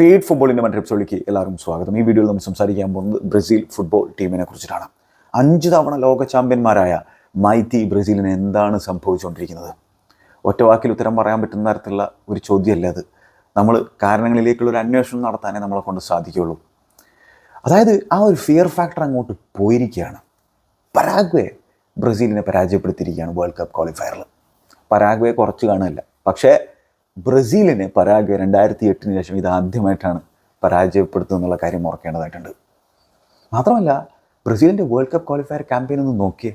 Feed ഫുട്ബോളിന്റെ മറ്റൊരു എപ്പിസോഡിലേക്ക് എല്ലാവർക്കും സ്വാഗതം. ഈ വീഡിയോയിൽ നമ്മൾ സംസാരിക്കാൻ പോകുന്നത് ബ്രസീൽ ഫുട്ബോൾ ടീമിനെ കുറിച്ചിട്ടാണ്. അഞ്ച് തവണ ലോക ചാമ്പ്യന്മാരായ മൈത്തി ബ്രസീലിന് എന്താണ് സംഭവിച്ചുകൊണ്ടിരിക്കുന്നത്? ഒറ്റ വാക്കിൽ ഉത്തരം പറയാൻ പറ്റുന്ന തരത്തിലുള്ള ഒരു ചോദ്യമല്ല അത്? നമ്മൾ കാരണങ്ങളിലേക്കുള്ള ഒരു അന്വേഷണം നടത്താനേ നമ്മളെ കൊണ്ട് സാധിക്കുകയുള്ളൂ. അതായത് ആ ഒരു ഫിയർ ഫാക്ടർ അങ്ങോട്ട് പോയിരിക്കുകയാണ്. പരാഗ്വേ ബ്രസീലിനെ പരാജയപ്പെടുത്തിയിരിക്കുകയാണ് വേൾഡ് കപ്പ് ക്വാളിഫയറിൽ പരാഗ്വേ കുറച്ച് കാണുകയല്ല. പക്ഷേ ബ്രസീലിനെ പരാഗ്വേ രണ്ടായിരത്തി എട്ടിന് ശേഷം ഇത് ആദ്യമായിട്ടാണ് പരാജയപ്പെടുത്തുക എന്നുള്ള കാര്യം ഓർക്കേണ്ടതായിട്ടുണ്ട്. മാത്രമല്ല ബ്രസീലിന്റെ വേൾഡ് കപ്പ് ക്വാളിഫയർ ക്യാമ്പയിൻ ഒന്ന് നോക്കിയേ.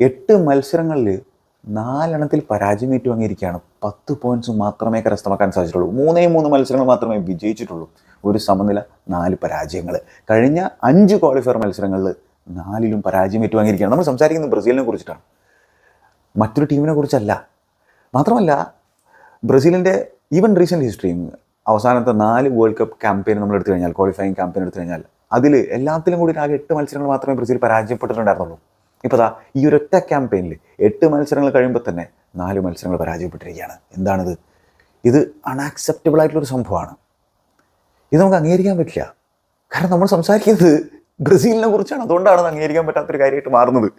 എട്ട് മത്സരങ്ങളിൽ നാലെണ്ണത്തിൽ പരാജയം ഏറ്റുവാങ്ങിയിരിക്കുകയാണ് പത്ത് പോയിന്റ്സ് മാത്രമേ കരസ്ഥമാക്കാൻ സാധിച്ചിട്ടുള്ളൂ. മൂന്നേ മൂന്ന് മത്സരങ്ങൾ മാത്രമേ വിജയിച്ചിട്ടുള്ളൂ. ഒരു സമനില നാല് പരാജയങ്ങൾ. കഴിഞ്ഞ അഞ്ച് ക്വാളിഫയർ മത്സരങ്ങളിൽ നാലിലും പരാജയം ഏറ്റുവാങ്ങിയിരിക്കുകയാണ് നമ്മൾ സംസാരിക്കുന്നത് ബ്രസീലിനെ കുറിച്ചിട്ടാണ്. മറ്റൊരു ടീമിനെ കുറിച്ചല്ല. മാത്രമല്ല ബ്രസീലിന്റെ ഈവൻ റീസെന്റ് ഹിസ്റ്ററിയും അവസാനത്തെ നാല് വേൾഡ് കപ്പ് ക്യാമ്പയിൻ നമ്മൾ എടുത്തു കഴിഞ്ഞാൽ ക്വാളിഫയിങ് ക്യാമ്പയിൻ എടുത്തു കഴിഞ്ഞാൽ അതിൽ എല്ലാത്തിലും കൂടി ആകെ എട്ട് മത്സരങ്ങൾ മാത്രമേ ബ്രസീൽ പരാജയപ്പെട്ടിട്ടുണ്ടായിരുന്നുള്ളൂ. ഇപ്പോൾ ദാ ഈ ഒരൊറ്റ ക്യാമ്പയിനിൽ എട്ട് മത്സരങ്ങൾ കഴിയുമ്പോൾ തന്നെ നാല് മത്സരങ്ങൾ പരാജയപ്പെട്ടിരിക്കുകയാണ്. എന്താണിത്? ഇത് അൺആക്സെപ്റ്റബിൾ ആയിട്ടുള്ളൊരു സംഭവമാണ്. ഇത് നമുക്ക് അംഗീകരിക്കാൻ പറ്റില്ല. കാരണം നമ്മൾ സംസാരിക്കുന്നത് ബ്രസീലിനെ കുറിച്ചാണ്. അതുകൊണ്ടാണ് അത് അംഗീകരിക്കാൻ പറ്റാത്തൊരു കാര്യമായിട്ട് മാറുന്നത്.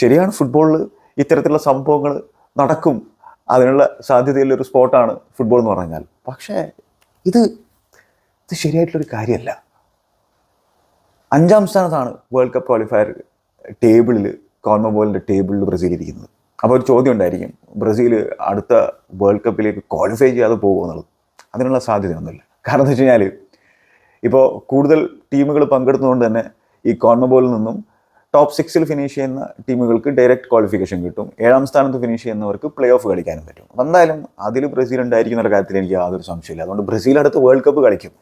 ശരിയാണ് ഫുട്ബോളിൽ ഇത്തരത്തിലുള്ള സംഭവങ്ങൾ നടക്കും. അതിനുള്ള സാധ്യതയുള്ളൊരു സ്പോട്ടാണ് ഫുട്ബോൾ എന്ന് പറഞ്ഞാൽ. പക്ഷേ ഇത് ഇത് ശരിയായിട്ടുള്ളൊരു കാര്യമല്ല. അഞ്ചാം സ്ഥാനത്താണ് വേൾഡ് കപ്പ് ക്വാളിഫയർ ടേബിളിൽ കോൺമബോളിന്റെ ടേബിളിൽ ബ്രസീൽ ഇരിക്കുന്നത്. അപ്പോൾ ഒരു ചോദ്യം ഉണ്ടായിരിക്കും ബ്രസീൽ അടുത്ത വേൾഡ് കപ്പിലേക്ക് ക്വാളിഫൈ ചെയ്യാതെ പോകുമോ എന്നുള്ളത്? അതിനുള്ള സാധ്യതയൊന്നുമില്ല. കാരണം എന്ന് വെച്ച് കഴിഞ്ഞാൽ ഇപ്പോൾ കൂടുതൽ ടീമുകൾ പങ്കെടുത്തുകൊണ്ട് തന്നെ ഈ കോൺമബോളിൽ നിന്നും ടോപ്പ് സിക്സിൽ ഫിനിഷ് ചെയ്യുന്ന ടീമുകൾക്ക് ഡയറക്റ്റ് ക്വാളിഫിക്കേഷൻ കിട്ടും. ഏഴാം സ്ഥാനത്ത് ഫിനിഷ് ചെയ്യുന്നവർക്ക് പ്ലേ ഓഫ് കളിക്കാനും പറ്റും. അപ്പോൾ എന്തായാലും അതിൽ ബ്രസീൽ ഉണ്ടായിരിക്കുന്ന ഒരു കാര്യത്തിൽ എനിക്ക് യാതൊരു സംശയമില്ല അതുകൊണ്ട് ബ്രസീൽ അടുത്ത് വേൾഡ് കപ്പ് കളിക്കും.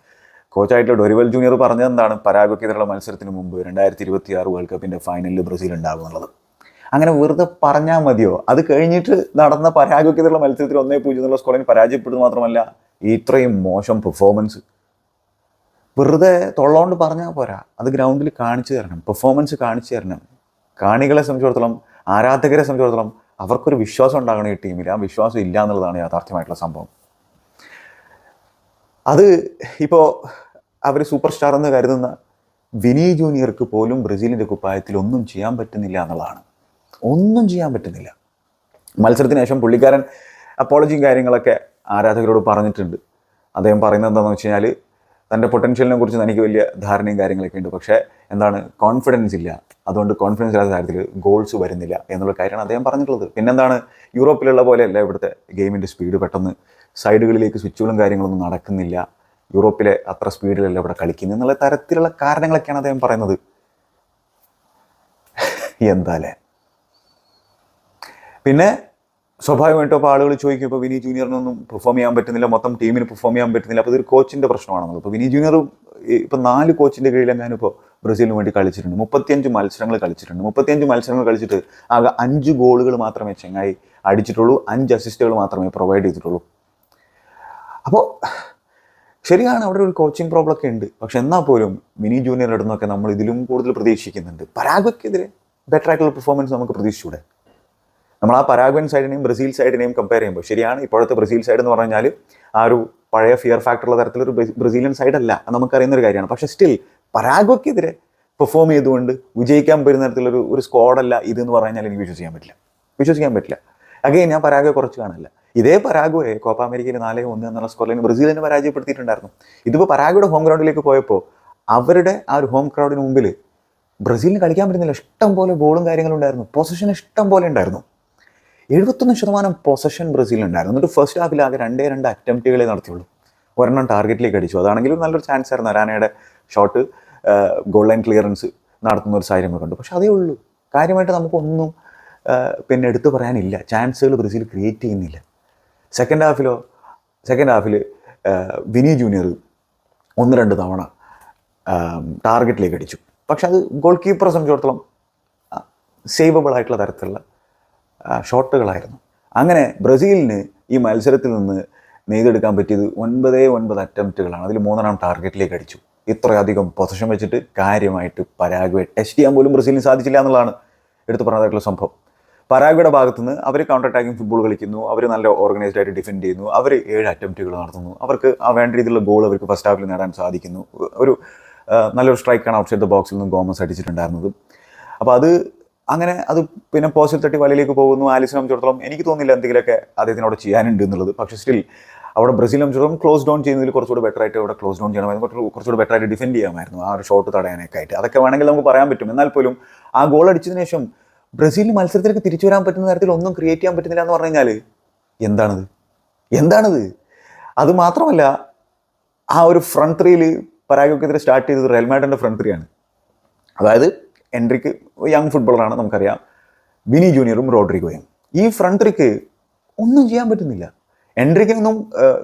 കോച്ചായിട്ടുള്ള ഡൊരിവൽ ജൂനിയർ പറഞ്ഞത് എന്താണ്? പരാഗൊക്കെതിരെയുള്ള മത്സരത്തിന് മുമ്പ് രണ്ടായിരത്തി ഇരുപത്തി ആറ് വേൾഡ് കപ്പിന്റെ ഫൈനലിൽ ബ്രസീൽ ഉണ്ടാകും എന്നുള്ളത് അങ്ങനെ വെറുതെ പറഞ്ഞാൽ മതിയോ? അത് കഴിഞ്ഞിട്ട് നടന്ന പരാഗൊക്കെതിരെയുള്ള മത്സരത്തിൽ ഒന്നേ പൂജ്യം എന്നുള്ള സ്കോറിന് പരാജയപ്പെടുന്നത് മാത്രമല്ല ഇത്രയും മോശം പെർഫോമൻസ് വെറുതെ തൊള്ളോണ്ട് പറഞ്ഞാൽ പോരാ. അത് ഗ്രൗണ്ടിൽ കാണിച്ചു തരണം. പെർഫോമൻസ് കാണിച്ചു തരണം. കാണികളെ സംബന്ധിച്ചിടത്തോളം ആരാധകരെ സംബന്ധിച്ചിടത്തോളം അവർക്കൊരു വിശ്വാസം ഉണ്ടാകണം ഈ ടീമിൽ ആ വിശ്വാസം ഇല്ല എന്നുള്ളതാണ് യാഥാർത്ഥ്യമായിട്ടുള്ള സംഭവം. അത് ഇപ്പോൾ അവർ സൂപ്പർ സ്റ്റാർ എന്ന് കരുതുന്ന വിനി ജൂനിയർക്ക് പോലും ബ്രസീലിന്റെ കുപ്പായത്തിൽ ഒന്നും ചെയ്യാൻ പറ്റുന്നില്ല എന്നുള്ളതാണ്. ഒന്നും ചെയ്യാൻ പറ്റുന്നില്ല. മത്സരത്തിന് ശേഷം പുള്ളിക്കാരൻ അപ്പോളജിയും കാര്യങ്ങളൊക്കെ ആരാധകരോട് പറഞ്ഞിട്ടുണ്ട്. അദ്ദേഹം പറയുന്നത് എന്താണെന്ന് വെച്ച് കഴിഞ്ഞാൽ തന്റെ പൊട്ടൻഷ്യലിനെ കുറിച്ച് തനിക്ക് വലിയ ധാരണയും കാര്യങ്ങളൊക്കെ ഉണ്ട്. പക്ഷേ എന്താണ് കോൺഫിഡൻസ് ഇല്ല. അതുകൊണ്ട് കോൺഫിഡൻസ് ഇല്ലാത്ത കാര്യത്തിൽ ഗോൾസ് വരുന്നില്ല എന്നുള്ള കാര്യമാണ് അദ്ദേഹം പറഞ്ഞിട്ടുള്ളത്. പിന്നെന്താണ് യൂറോപ്പിലുള്ള പോലെയല്ല ഇവിടുത്തെ ഗെയിമിന്റെ സ്പീഡ് പെട്ടെന്ന് സൈഡുകളിലേക്ക് സ്വിച്ചുകളും കാര്യങ്ങളൊന്നും നടക്കുന്നില്ല. യൂറോപ്പിലെ അത്ര സ്പീഡിലല്ല ഇവിടെ കളിക്കുന്നത് എന്നുള്ള തരത്തിലുള്ള കാരണങ്ങളൊക്കെയാണ് അദ്ദേഹം പറയുന്നത്. എന്താലേ പിന്നെ സ്വാഭാവികമായിട്ടും ഇപ്പോൾ ആളുകൾ ചോദിക്കും ഇപ്പോൾ വിനി ജൂനിയറിനൊന്നും പെർഫോം ചെയ്യാൻ പറ്റുന്നില്ല. മൊത്തം ടീമിന് പെർഫോം ചെയ്യാൻ പറ്റുന്നില്ല. അപ്പോൾ ഇതൊരു കോച്ചിന്റെ പ്രശ്നമാണെന്നുള്ളത്. ഇപ്പോൾ വിനി ജൂനിയർ ഇപ്പോൾ നാല് കോച്ചിന്റെ കീഴിലെങ്ങാനും ഇപ്പോൾ ബ്രസീലിന് വേണ്ടി കളിച്ചിട്ടുണ്ട്. മുപ്പത്തിയഞ്ച് മത്സരങ്ങൾ കളിച്ചിട്ടുണ്ട്. മുപ്പത്തിയഞ്ച് മത്സരങ്ങൾ കളിച്ചിട്ട് ആകെ അഞ്ച് ഗോളുകൾ മാത്രമേ ചെങ്ങായി അടിച്ചിട്ടുള്ളൂ. അഞ്ച് അസിസ്റ്റുകൾ മാത്രമേ പ്രൊവൈഡ് ചെയ്തിട്ടുള്ളൂ. അപ്പോൾ ശരിയാണ് അവിടെ ഒരു കോച്ചിങ് പ്രോബ്ലം ഒക്കെ ഉണ്ട്. പക്ഷെ എന്നാൽ പോലും മിനി ജൂനിയർ ഇടുന്നൊക്കെ നമ്മൾ ഇതിലും കൂടുതൽ പ്രതീക്ഷിക്കുന്നുണ്ട്. പരാഗ്വയ്ക്കെതിരെ ബെറ്റർ ആയിട്ടുള്ള പെർഫോമൻസ് നമുക്ക് പ്രതീക്ഷിച്ചൂടെ നമ്മൾ ആ പരാഗ്വൻ സൈഡിനെയും ബ്രസീൽ സൈഡിനെയും കമ്പയർ ചെയ്യുമ്പോൾ ശരിയാണ് ഇപ്പോഴത്തെ ബ്രസീൽ സൈഡ് എന്ന് പറഞ്ഞാൽ ആ ഒരു പഴയ ഫിയർ ഫാക്ടർ ഫാക്ടറുള്ള തരത്തിലൊരു ബ്രസീലിയൻ സൈഡ് അല്ല അത് നമുക്കറിയുന്ന ഒരു കാര്യമാണ്. പക്ഷേ സ്റ്റിൽ പരാഗ്വയ്ക്കെതിരെ പെർഫോം ചെയ്തുകൊണ്ട് വിജയിക്കാൻ പറ്റുന്ന തരത്തിലൊരു ഒരു സ്ക്വാഡല്ല ഇതെന്ന് പറഞ്ഞാൽ എനിക്ക് വിശ്വസിക്കാൻ പറ്റില്ല. വിശ്വസിക്കാൻ പറ്റില്ല. അഗെയിൻ ഞാൻ പരാഗ്വയെ കുറച്ച് കാണില്ല. ഇതേ പരാഗ്വയെ കോപ്പ അമേരിക്കയിൽ നാലേ ഒന്ന് എന്നുള്ള സ്കോറിൽ ബ്രസീലിനെ പരാജയപ്പെടുത്തിയിട്ടുണ്ടായിരുന്നു. ഇതിപ്പോൾ പരാഗ്വയുടെ ഹോം ഗ്രൗണ്ടിലേക്ക് പോയപ്പോൾ അവരുടെ ആ ഒരു ഹോം ക്രൗഡിന് മുമ്പിൽ ബ്രസീലിന് കളിക്കാൻ പറ്റുന്നില്ല ഇഷ്ടം പോലെ ബോളും കാര്യങ്ങളും ഉണ്ടായിരുന്നു. പൊസിഷൻ ഇഷ്ടം പോലെ ഉണ്ടായിരുന്നു. എഴുപത്തൊന്ന് ശതമാനം പൊസഷൻ ബ്രസീലുണ്ടായിരുന്നു എന്നിട്ട് ഫസ്റ്റ് ഹാഫിൽ ആകെ രണ്ടേ രണ്ട് അറ്റംപ്റ്റുകളെ നടത്തിയുള്ളൂ. ഒരെണ്ണം ടാർഗറ്റിലേക്ക് അടിച്ചു. അതാണെങ്കിലും നല്ലൊരു ചാൻസ് ആയിരുന്നു. അരാനയുടെ ഷോട്ട് ഗോൾ ലൈൻ ക്ലിയറൻസ് നടത്തുന്ന ഒരു സാഹചര്യം കണ്ടു. പക്ഷെ അതേ ഉള്ളൂ. കാര്യമായിട്ട് നമുക്കൊന്നും പിന്നെ എടുത്തു പറയാനില്ല. ചാൻസുകൾ ബ്രസീൽ ക്രിയേറ്റ് ചെയ്യുന്നില്ല. സെക്കൻഡ് ഹാഫിലോ സെക്കൻഡ് ഹാഫിൽ വിനി ജൂനിയർ ഒന്ന് രണ്ട് തവണ ടാർഗറ്റിലേക്ക് അടിച്ചു. പക്ഷെ അത് ഗോൾ കീപ്പറെ സംബന്ധിച്ചിടത്തോളം സേവബിൾ ആയിട്ടുള്ള തരത്തിലുള്ള ഷോട്ടുകളായിരുന്നു. അങ്ങനെ ബ്രസീലിന് ഈ മത്സരത്തിൽ നിന്ന് നെയ്തെടുക്കാൻ പറ്റിയത് ഒൻപതേ ഒൻപത് അറ്റംപ്റ്റുകളാണ്. അതിൽ മൂന്നെണ്ണം ടാർഗറ്റിലേക്ക് അടിച്ചു. ഇത്രയധികം പൊസിഷൻ വെച്ചിട്ട് കാര്യമായിട്ട് പരാഗ്വേ ടെസ്റ്റ് ചെയ്യാൻ പോലും ബ്രസീലിന് സാധിച്ചില്ല എന്നുള്ളതാണ് എടുത്തു പറഞ്ഞതായിട്ടുള്ള സംഭവം. പരാഗ്വയുടെ ഭാഗത്തുനിന്ന് അവർ കൗണ്ടർ അറ്റാക്കിംഗ് ഫുട്ബോൾ കളിക്കുന്നു അവർ നല്ല ഓർഗനൈസ്ഡ് ആയിട്ട് ഡിഫെൻഡ് ചെയ്യുന്നു അവർ ഏഴ് അറ്റംപ്റ്റുകൾ നടത്തുന്നു. അവർക്ക് ആ വേണ്ട രീതിയിലുള്ള ഗോൾ അവർക്ക് ഫസ്റ്റ് ഹാഫിൽ നേടാൻ സാധിക്കുന്നു. ഒരു നല്ലൊരു സ്ട്രൈക്കാണ് ഔട്ട് സൈഡ് ദ ബോക്സിൽ നിന്ന് ഗോമസ് അടിച്ചിട്ടുണ്ടായിരുന്നത്. അപ്പോൾ അത് അങ്ങനെ അത് പിന്നെ പോസ്റ്റിൽ തട്ടി വലയിലേക്ക് പോകുന്നു. ആലിസിനെ സംബന്ധിച്ചിടത്തോളം എനിക്ക് തോന്നില്ല എന്തെങ്കിലുമൊക്കെ അദ്ദേഹത്തിനോട് ചെയ്യാനുണ്ട് എന്നുള്ളത്. പക്ഷേ സ്റ്റിൽ അവിടെ ബ്രസീലിനെ സംബന്ധിച്ചിടത്തോളം ക്ലോസ് ഡൗൺ ചെയ്യുന്നതിൽ കുറച്ചുകൂടി ബെറ്റർ ആയിട്ട് അവിടെ ക്ലോസ് ഡൗൺ ചെയ്യണമായിരുന്നു കുറച്ച് കുറച്ചുകൂടി ബെറ്റർ ആയിട്ട് ഡിഫെൻഡ് ചെയ്യാമായിരുന്നു. ആ ഒരു ഷോട്ട് തടയാനൊക്കെ ആയിട്ട്. അതൊക്കെ വേണമെങ്കിൽ നമുക്ക് പറയാൻ പറ്റും. എന്നാൽ പോലും ആ ഗോൾ അടിച്ചതിന് ശേഷം ബ്രസീലിന് മത്സരത്തിലേക്ക് തിരിച്ചു വരാൻ പറ്റുന്ന തരത്തിൽ ഒന്നും ക്രിയേറ്റ് ചെയ്യാൻ പറ്റുന്നില്ല എന്ന് പറഞ്ഞു കഴിഞ്ഞാൽ എന്താണത്? എന്താണത്? അത് മാത്രമല്ല ആ ഒരു ഫ്രണ്ട് ത്രീയിൽ പരാഗോക്കെതിരെ സ്റ്റാർട്ട് ചെയ്തത് റയൽ മാഡ്രിഡിന്റെ ഫ്രണ്ട് ത്രീയാണ് അതായത് എൻട്രിക്ക് യങ് ഫുട്ബോളറാണ് നമുക്കറിയാം. വിനി ജൂനിയറും റോഡ്രിഗോയും. ഈ ഫ്രണ്ട് ത്രീക്ക് ഒന്നും ചെയ്യാൻ പറ്റുന്നില്ല. എൻട്രിക്കൊന്നും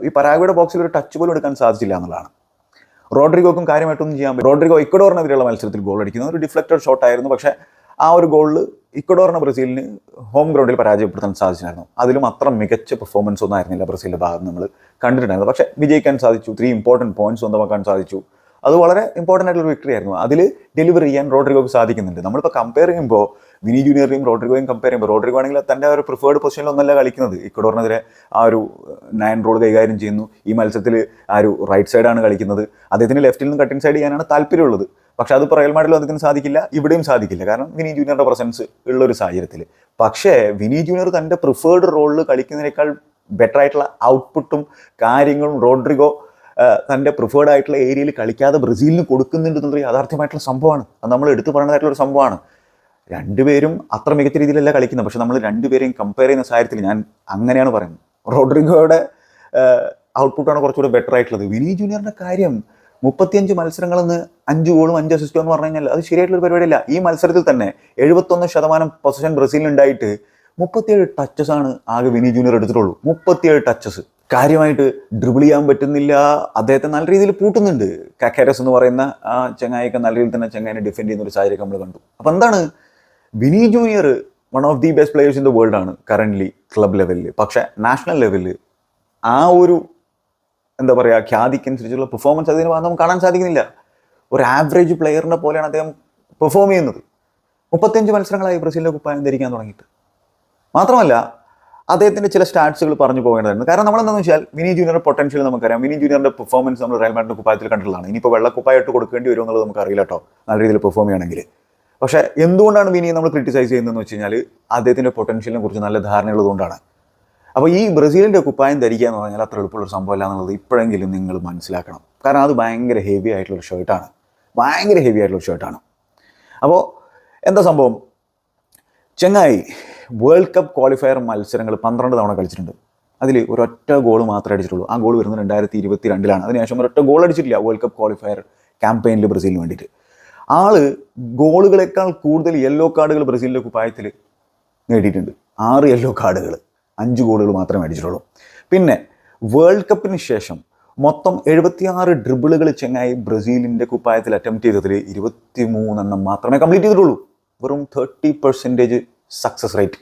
ഈ പരാഗയുടെ ബോക്സിൽ ഒരു ടച്ച് പോലും എടുക്കാൻ സാധിച്ചില്ല എന്നുള്ളതാണ്. റോഡ്രിഗോക്കും കാര്യമായിട്ടൊന്നും ചെയ്യാൻ പറ്റും റോഡ്രിഗോ ഇക്കഡോറിനെതിരെയുള്ള മത്സരത്തിൽ ഗോൾ അടിക്കുന്നത് ഒരു ഡിഫ്ലക്റ്റഡ് ഷോട്ട് ആയിരുന്നു. പക്ഷേ ആ ഒരു ഗോളിൽ ഇക്കഡോറിന് ബ്രസീലിന് ഹോം ഗ്രൗണ്ടിൽ പരാജയപ്പെടുത്താൻ സാധിച്ചിട്ടുണ്ടായിരുന്നു അതിലും അത്ര മികച്ച പെർഫോമൻസ് ഒന്നും ആയിരുന്നില്ല ബ്രസീലിന്റെ ഭാഗത്ത് നമ്മൾ കണ്ടിട്ടുണ്ടായിരുന്നു പക്ഷേ വിജയിക്കാൻ സാധിച്ചു. ത്രീ ഇമ്പോർട്ടന്റ് പോയിന്റ്സ് സ്വന്തമാക്കാൻ സാധിച്ചു. അത് വളരെ ഇമ്പോർട്ടന്റ് ആയിട്ടുള്ള വിക്ടറി ആയിരുന്നു. അതിൽ ഡെലിവർ ചെയ്യാൻ റോഡ്രിഗോക്ക് സാധിക്കുന്നുണ്ട്. നമ്മളിപ്പോൾ കമ്പയർ ചെയ്യുമ്പോൾ വിനി ജൂനിയറിനെയും റോഡ്രിഗോയും കമ്പയർ ചെയ്യുമ്പോൾ റോഡ്രിഗോ ആണെങ്കിൽ തന്റെ ഒരു പ്രിഫേർഡ് പൊസിഷനിലൊന്നല്ല കളിക്കുന്നത്. ഇക്കഡോറിനെതിരെ ആ ഒരു നയൻ റോൾ കൈകാര്യം ചെയ്യുന്നു. ഈ മത്സരത്തിൽ ആ ഒരു റൈറ്റ് സൈഡാണ് കളിക്കുന്നത്. അദ്ദേഹത്തിന് ലെഫ്റ്റിൽ നിന്ന് കട്ടിങ് സൈഡ് ചെയ്യാനാണ് താല്പര്യമുള്ളത്. പക്ഷേ അത് റയൽ മാഡിലും അദ്ദേഹത്തിന് സാധിക്കില്ല. ഇവിടെയും സാധിക്കില്ല. കാരണം വിനി ജൂനിയറുടെ പ്രസൻസ് ഉള്ള ഒരു സാഹചര്യത്തിൽ പക്ഷേ വിനി ജൂനിയർ തന്റെ പ്രിഫേർഡ് റോളിൽ കളിക്കുന്നതിനേക്കാൾ ബെറ്റർ ആയിട്ടുള്ള ഔട്ട്പുട്ടും കാര്യങ്ങളും റോഡ്രിഗോ തന്റെ പ്രിഫേർഡ് ആയിട്ടുള്ള ഏരിയയിൽ കളിക്കാതെ ബ്രസീലിന് കൊടുക്കുന്നുണ്ട് എന്നുള്ളൊരു യാഥാർത്ഥ്യമായിട്ടുള്ള സംഭവമാണ്. അത് നമ്മൾ എടുത്തു പറയേണ്ടതായിട്ടുള്ള ഒരു സംഭവമാണ്. രണ്ടുപേരും അത്ര മികച്ച രീതിയിലല്ല കളിക്കുന്നത്. പക്ഷെ നമ്മൾ രണ്ടുപേരെയും കമ്പയർ ചെയ്യുന്ന സാഹചര്യത്തിൽ ഞാൻ അങ്ങനെയാണ് പറയുന്നത്. റോഡ്രിഗോയുടെ ഔട്ട്പുട്ടാണ് കുറച്ചുകൂടെ ബെറ്റർ ആയിട്ടുള്ളത്. വിനീ ജൂനിയറിന്റെ കാര്യം മുപ്പത്തിയഞ്ച് മത്സരങ്ങളിൽ നിന്ന് അഞ്ച് ഗോളും അഞ്ച് അസിസ്റ്റോ എന്ന് പറഞ്ഞു കഴിഞ്ഞാൽ അത് ശരിയായിട്ടുള്ള പരിപാടിയല്ല. ഈ മത്സരത്തിൽ തന്നെ എഴുപത്തൊന്ന് ശതമാനം പൊസിഷൻ ബ്രസീലിനുണ്ടായിട്ട് മുപ്പത്തിയേഴ് ടച്ചസ് ആണ് ആകെ വിനീ ജൂനിയർ എടുത്തിട്ടുള്ളൂ. മുപ്പത്തിയേഴ് ടച്ചസ് കാര്യമായിട്ട് ഡ്രിബിൾ ചെയ്യാൻ പറ്റുന്നില്ല. അദ്ദേഹത്തെ നല്ല രീതിയിൽ പൂട്ടുന്നുണ്ട്. കക്കാരസ് എന്ന് പറയുന്ന ആ ചങ്ങായിയൊക്കെ നല്ല രീതിയിൽ തന്നെ ചങ്ങായിനെ ഡിഫെൻഡ് ചെയ്യുന്ന ഒരു സാഹചര്യം നമ്മൾ കണ്ടു. അപ്പം എന്താണ്? Vini Junior one of the best players in the world ആണ് കറന്റ്ലി ക്ലബ് ലെവലിൽ പക്ഷേ നാഷണൽ ലെവലിൽ ആ ഒരു എന്താ പറയുക ഖ്യാതിക്കനുസരിച്ചുള്ള പെർഫോമൻസ് അതിന് നമുക്ക് കാണാൻ സാധിക്കുന്നില്ല. ഒരു ആവറേജ് പ്ലെയറിനെ പോലെയാണ് അദ്ദേഹം പെർഫോം ചെയ്യുന്നത്. മുപ്പത്തഞ്ച് മത്സരങ്ങളായി ബ്രസീലിന്റെ കുപ്പായം ധരിക്കാൻ തുടങ്ങിയിട്ട്. മാത്രമല്ല അദ്ദേഹത്തിന്റെ ചില സ്റ്റാറ്റ്സുകൾ പറഞ്ഞു പോകേണ്ടതായിരുന്നു. കാരണം നമ്മൾ എന്താണെന്ന് വെച്ചാൽ വിനി ജൂനിയറുടെ പൊട്ടൻഷ്യൽ നമുക്കറിയാം. വിനി ജൂനിയറിന്റെ പെർഫോമൻസ് നമ്മൾ റയൽ മാഡ്രിഡ് കുപ്പായത്തിൽ കണ്ടിട്ടുള്ളതാണ്. ഇനിയിപ്പോൾ വെള്ളക്കുപ്പായിട്ട് കൊടുക്കേണ്ടി വരും എന്നുള്ളത് നമുക്ക് അറിയില്ല കേട്ടോ നല്ല രീതിയിൽ പെർഫോം ചെയ്യണമെങ്കിൽ പക്ഷേ എന്തുകൊണ്ടാണ് വിനിയെ നമ്മൾ ക്രിറ്റിസൈസ് ചെയ്യുന്നതെന്ന് വെച്ച് കഴിഞ്ഞാൽ അദ്ദേഹത്തിന്റെ പൊട്ടൻഷ്യലിനെ കുറിച്ച് നല്ല ധാരണയുള്ളതുകൊണ്ടാണ് അപ്പോൾ ഈ ബ്രസീലിന്റെ കുപ്പായം ധരിക്കുക എന്ന് പറഞ്ഞാൽ അത്ര എളുപ്പമുള്ള ഒരു സംഭവമല്ല എന്നുള്ളത് ഇപ്പോഴെങ്കിലും നിങ്ങൾ മനസ്സിലാക്കണം. കാരണം അത് ഭയങ്കര ഹെവി ആയിട്ടുള്ള ആയിട്ടുള്ളൊരു ഷർട്ടാണ് ഭയങ്കര ഹെവി ആയിട്ടുള്ള ആയിട്ടുള്ളൊരു ഷർട്ടാണ് അപ്പോൾ എന്താ സംഭവം? ചെങ്ങായി വേൾഡ് കപ്പ് ക്വാളിഫയർ മത്സരങ്ങൾ പന്ത്രണ്ട് തവണ കളിച്ചിട്ടുണ്ട്. അതിൽ ഒരൊറ്റ ഗോൾ മാത്രമേ അടിച്ചിട്ടുള്ളൂ. ആ ഗോൾ വരുന്നത് രണ്ടായിരത്തി ഇരുപത്തി രണ്ടിലാണ് അതിനുശേഷം ഒരൊറ്റ ഗോൾ അടിച്ചിട്ടില്ല വേൾഡ് കപ്പ് ക്വാളിഫയർ ക്യാമ്പയിനിൽ ബ്രസീലിന് വേണ്ടിയിട്ട്. ആൾ ഗോളുകളെക്കാൾ കൂടുതൽ യെല്ലോ കാർഡുകൾ ബ്രസീലിന്റെ കുപ്പായത്തിൽ നേടിയിട്ടുണ്ട്. ആറ് യെല്ലോ കാർഡുകൾ അഞ്ച് ഗോളുകൾ മാത്രമേ അടിച്ചിട്ടുള്ളൂ. പിന്നെ വേൾഡ് കപ്പിന് ശേഷം മൊത്തം എഴുപത്തിയാറ് ഡ്രിബിളുകൾ ചെങ്ങായി ബ്രസീലിന്റെ കുപ്പായത്തിൽ അറ്റംപ്റ്റ് ചെയ്തതിൽ ഇരുപത്തി മൂന്നെണ്ണം മാത്രമേ കംപ്ലീറ്റ് ചെയ്തിട്ടുള്ളൂ. വെറും തേർട്ടി പെർസെന്റേജ് സക്സസ് റേറ്റ്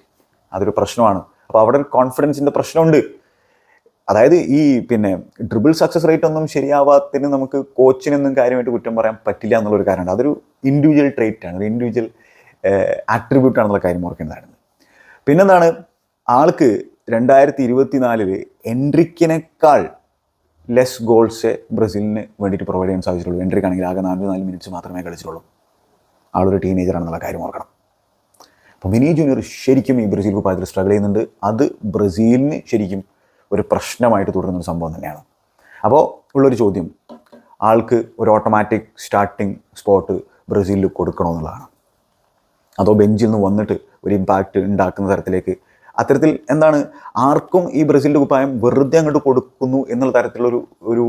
അതൊരു പ്രശ്നമാണ്. അപ്പോൾ അവിടെ കോൺഫിഡൻസിന്റെ പ്രശ്നമുണ്ട്. അതായത് ഈ പിന്നെ ഡ്രിബിൾ സക്സസ് റേറ്റ് ഒന്നും ശരിയാവാത്തതിന് നമുക്ക് കോച്ചിനൊന്നും കാര്യമായിട്ട് കുറ്റം പറയാൻ പറ്റില്ല എന്നുള്ളൊരു കാര്യമുണ്ട് അതൊരു ഇൻഡിവിജ്വൽ ട്രേറ്റ് ആണ്. ഒരു ഇൻഡിവിജ്വൽ ആട്രിബ്യൂട്ട് ആണെന്നുള്ള കാര്യം ഓർക്കേണ്ടതാണ് പിന്നെന്താണ്? ആൾക്ക് രണ്ടായിരത്തി ഇരുപത്തി നാലിൽ എൻട്രിക്കിനേക്കാൾ ലെസ് ഗോൾസ് ബ്രസീലിന് വേണ്ടിയിട്ട് പ്രൊവൈഡ് ചെയ്യാൻ സാധിച്ചിട്ടുള്ളൂ. എൻട്രിക്കാണെങ്കിൽ ആകെ നാല് നാല് മിനിറ്റ്സ് മാത്രമേ കളിച്ചിട്ടുള്ളൂ. ആളൊരു ടീനേജർ ആണെന്നുള്ള കാര്യം ഓർക്കണം. അപ്പോൾ വിനി ജൂനിയർ ശരിക്കും ഈ ബ്രസീൽ കുപ്പായത്തിൽ സ്ട്രഗിൾ ചെയ്യുന്നുണ്ട്. അത് ബ്രസീലിന് ശരിക്കും ഒരു പ്രശ്നമായിട്ട് തുടരുന്ന ഒരു സംഭവം തന്നെയാണ്. അപ്പോൾ ഉള്ളൊരു ചോദ്യം ആൾക്ക് ഒരു ഓട്ടോമാറ്റിക് സ്റ്റാർട്ടിംഗ് സ്പോട്ട് ബ്രസീലിൽ കൊടുക്കണമെന്നുള്ളതാണ്. അതോ ബെഞ്ചിൽ നിന്ന് വന്നിട്ട് ഒരു ഇമ്പാക്റ്റ് ഉണ്ടാക്കുന്ന തരത്തിലേക്ക് അത്തരത്തിൽ എന്താണ് ആർക്കും ഈ ബ്രസീലിന്റെ കുപ്പായം വെറുതെ അങ്ങോട്ട് കൊടുക്കുന്നു എന്നുള്ള തരത്തിലുള്ളൊരു ഒരു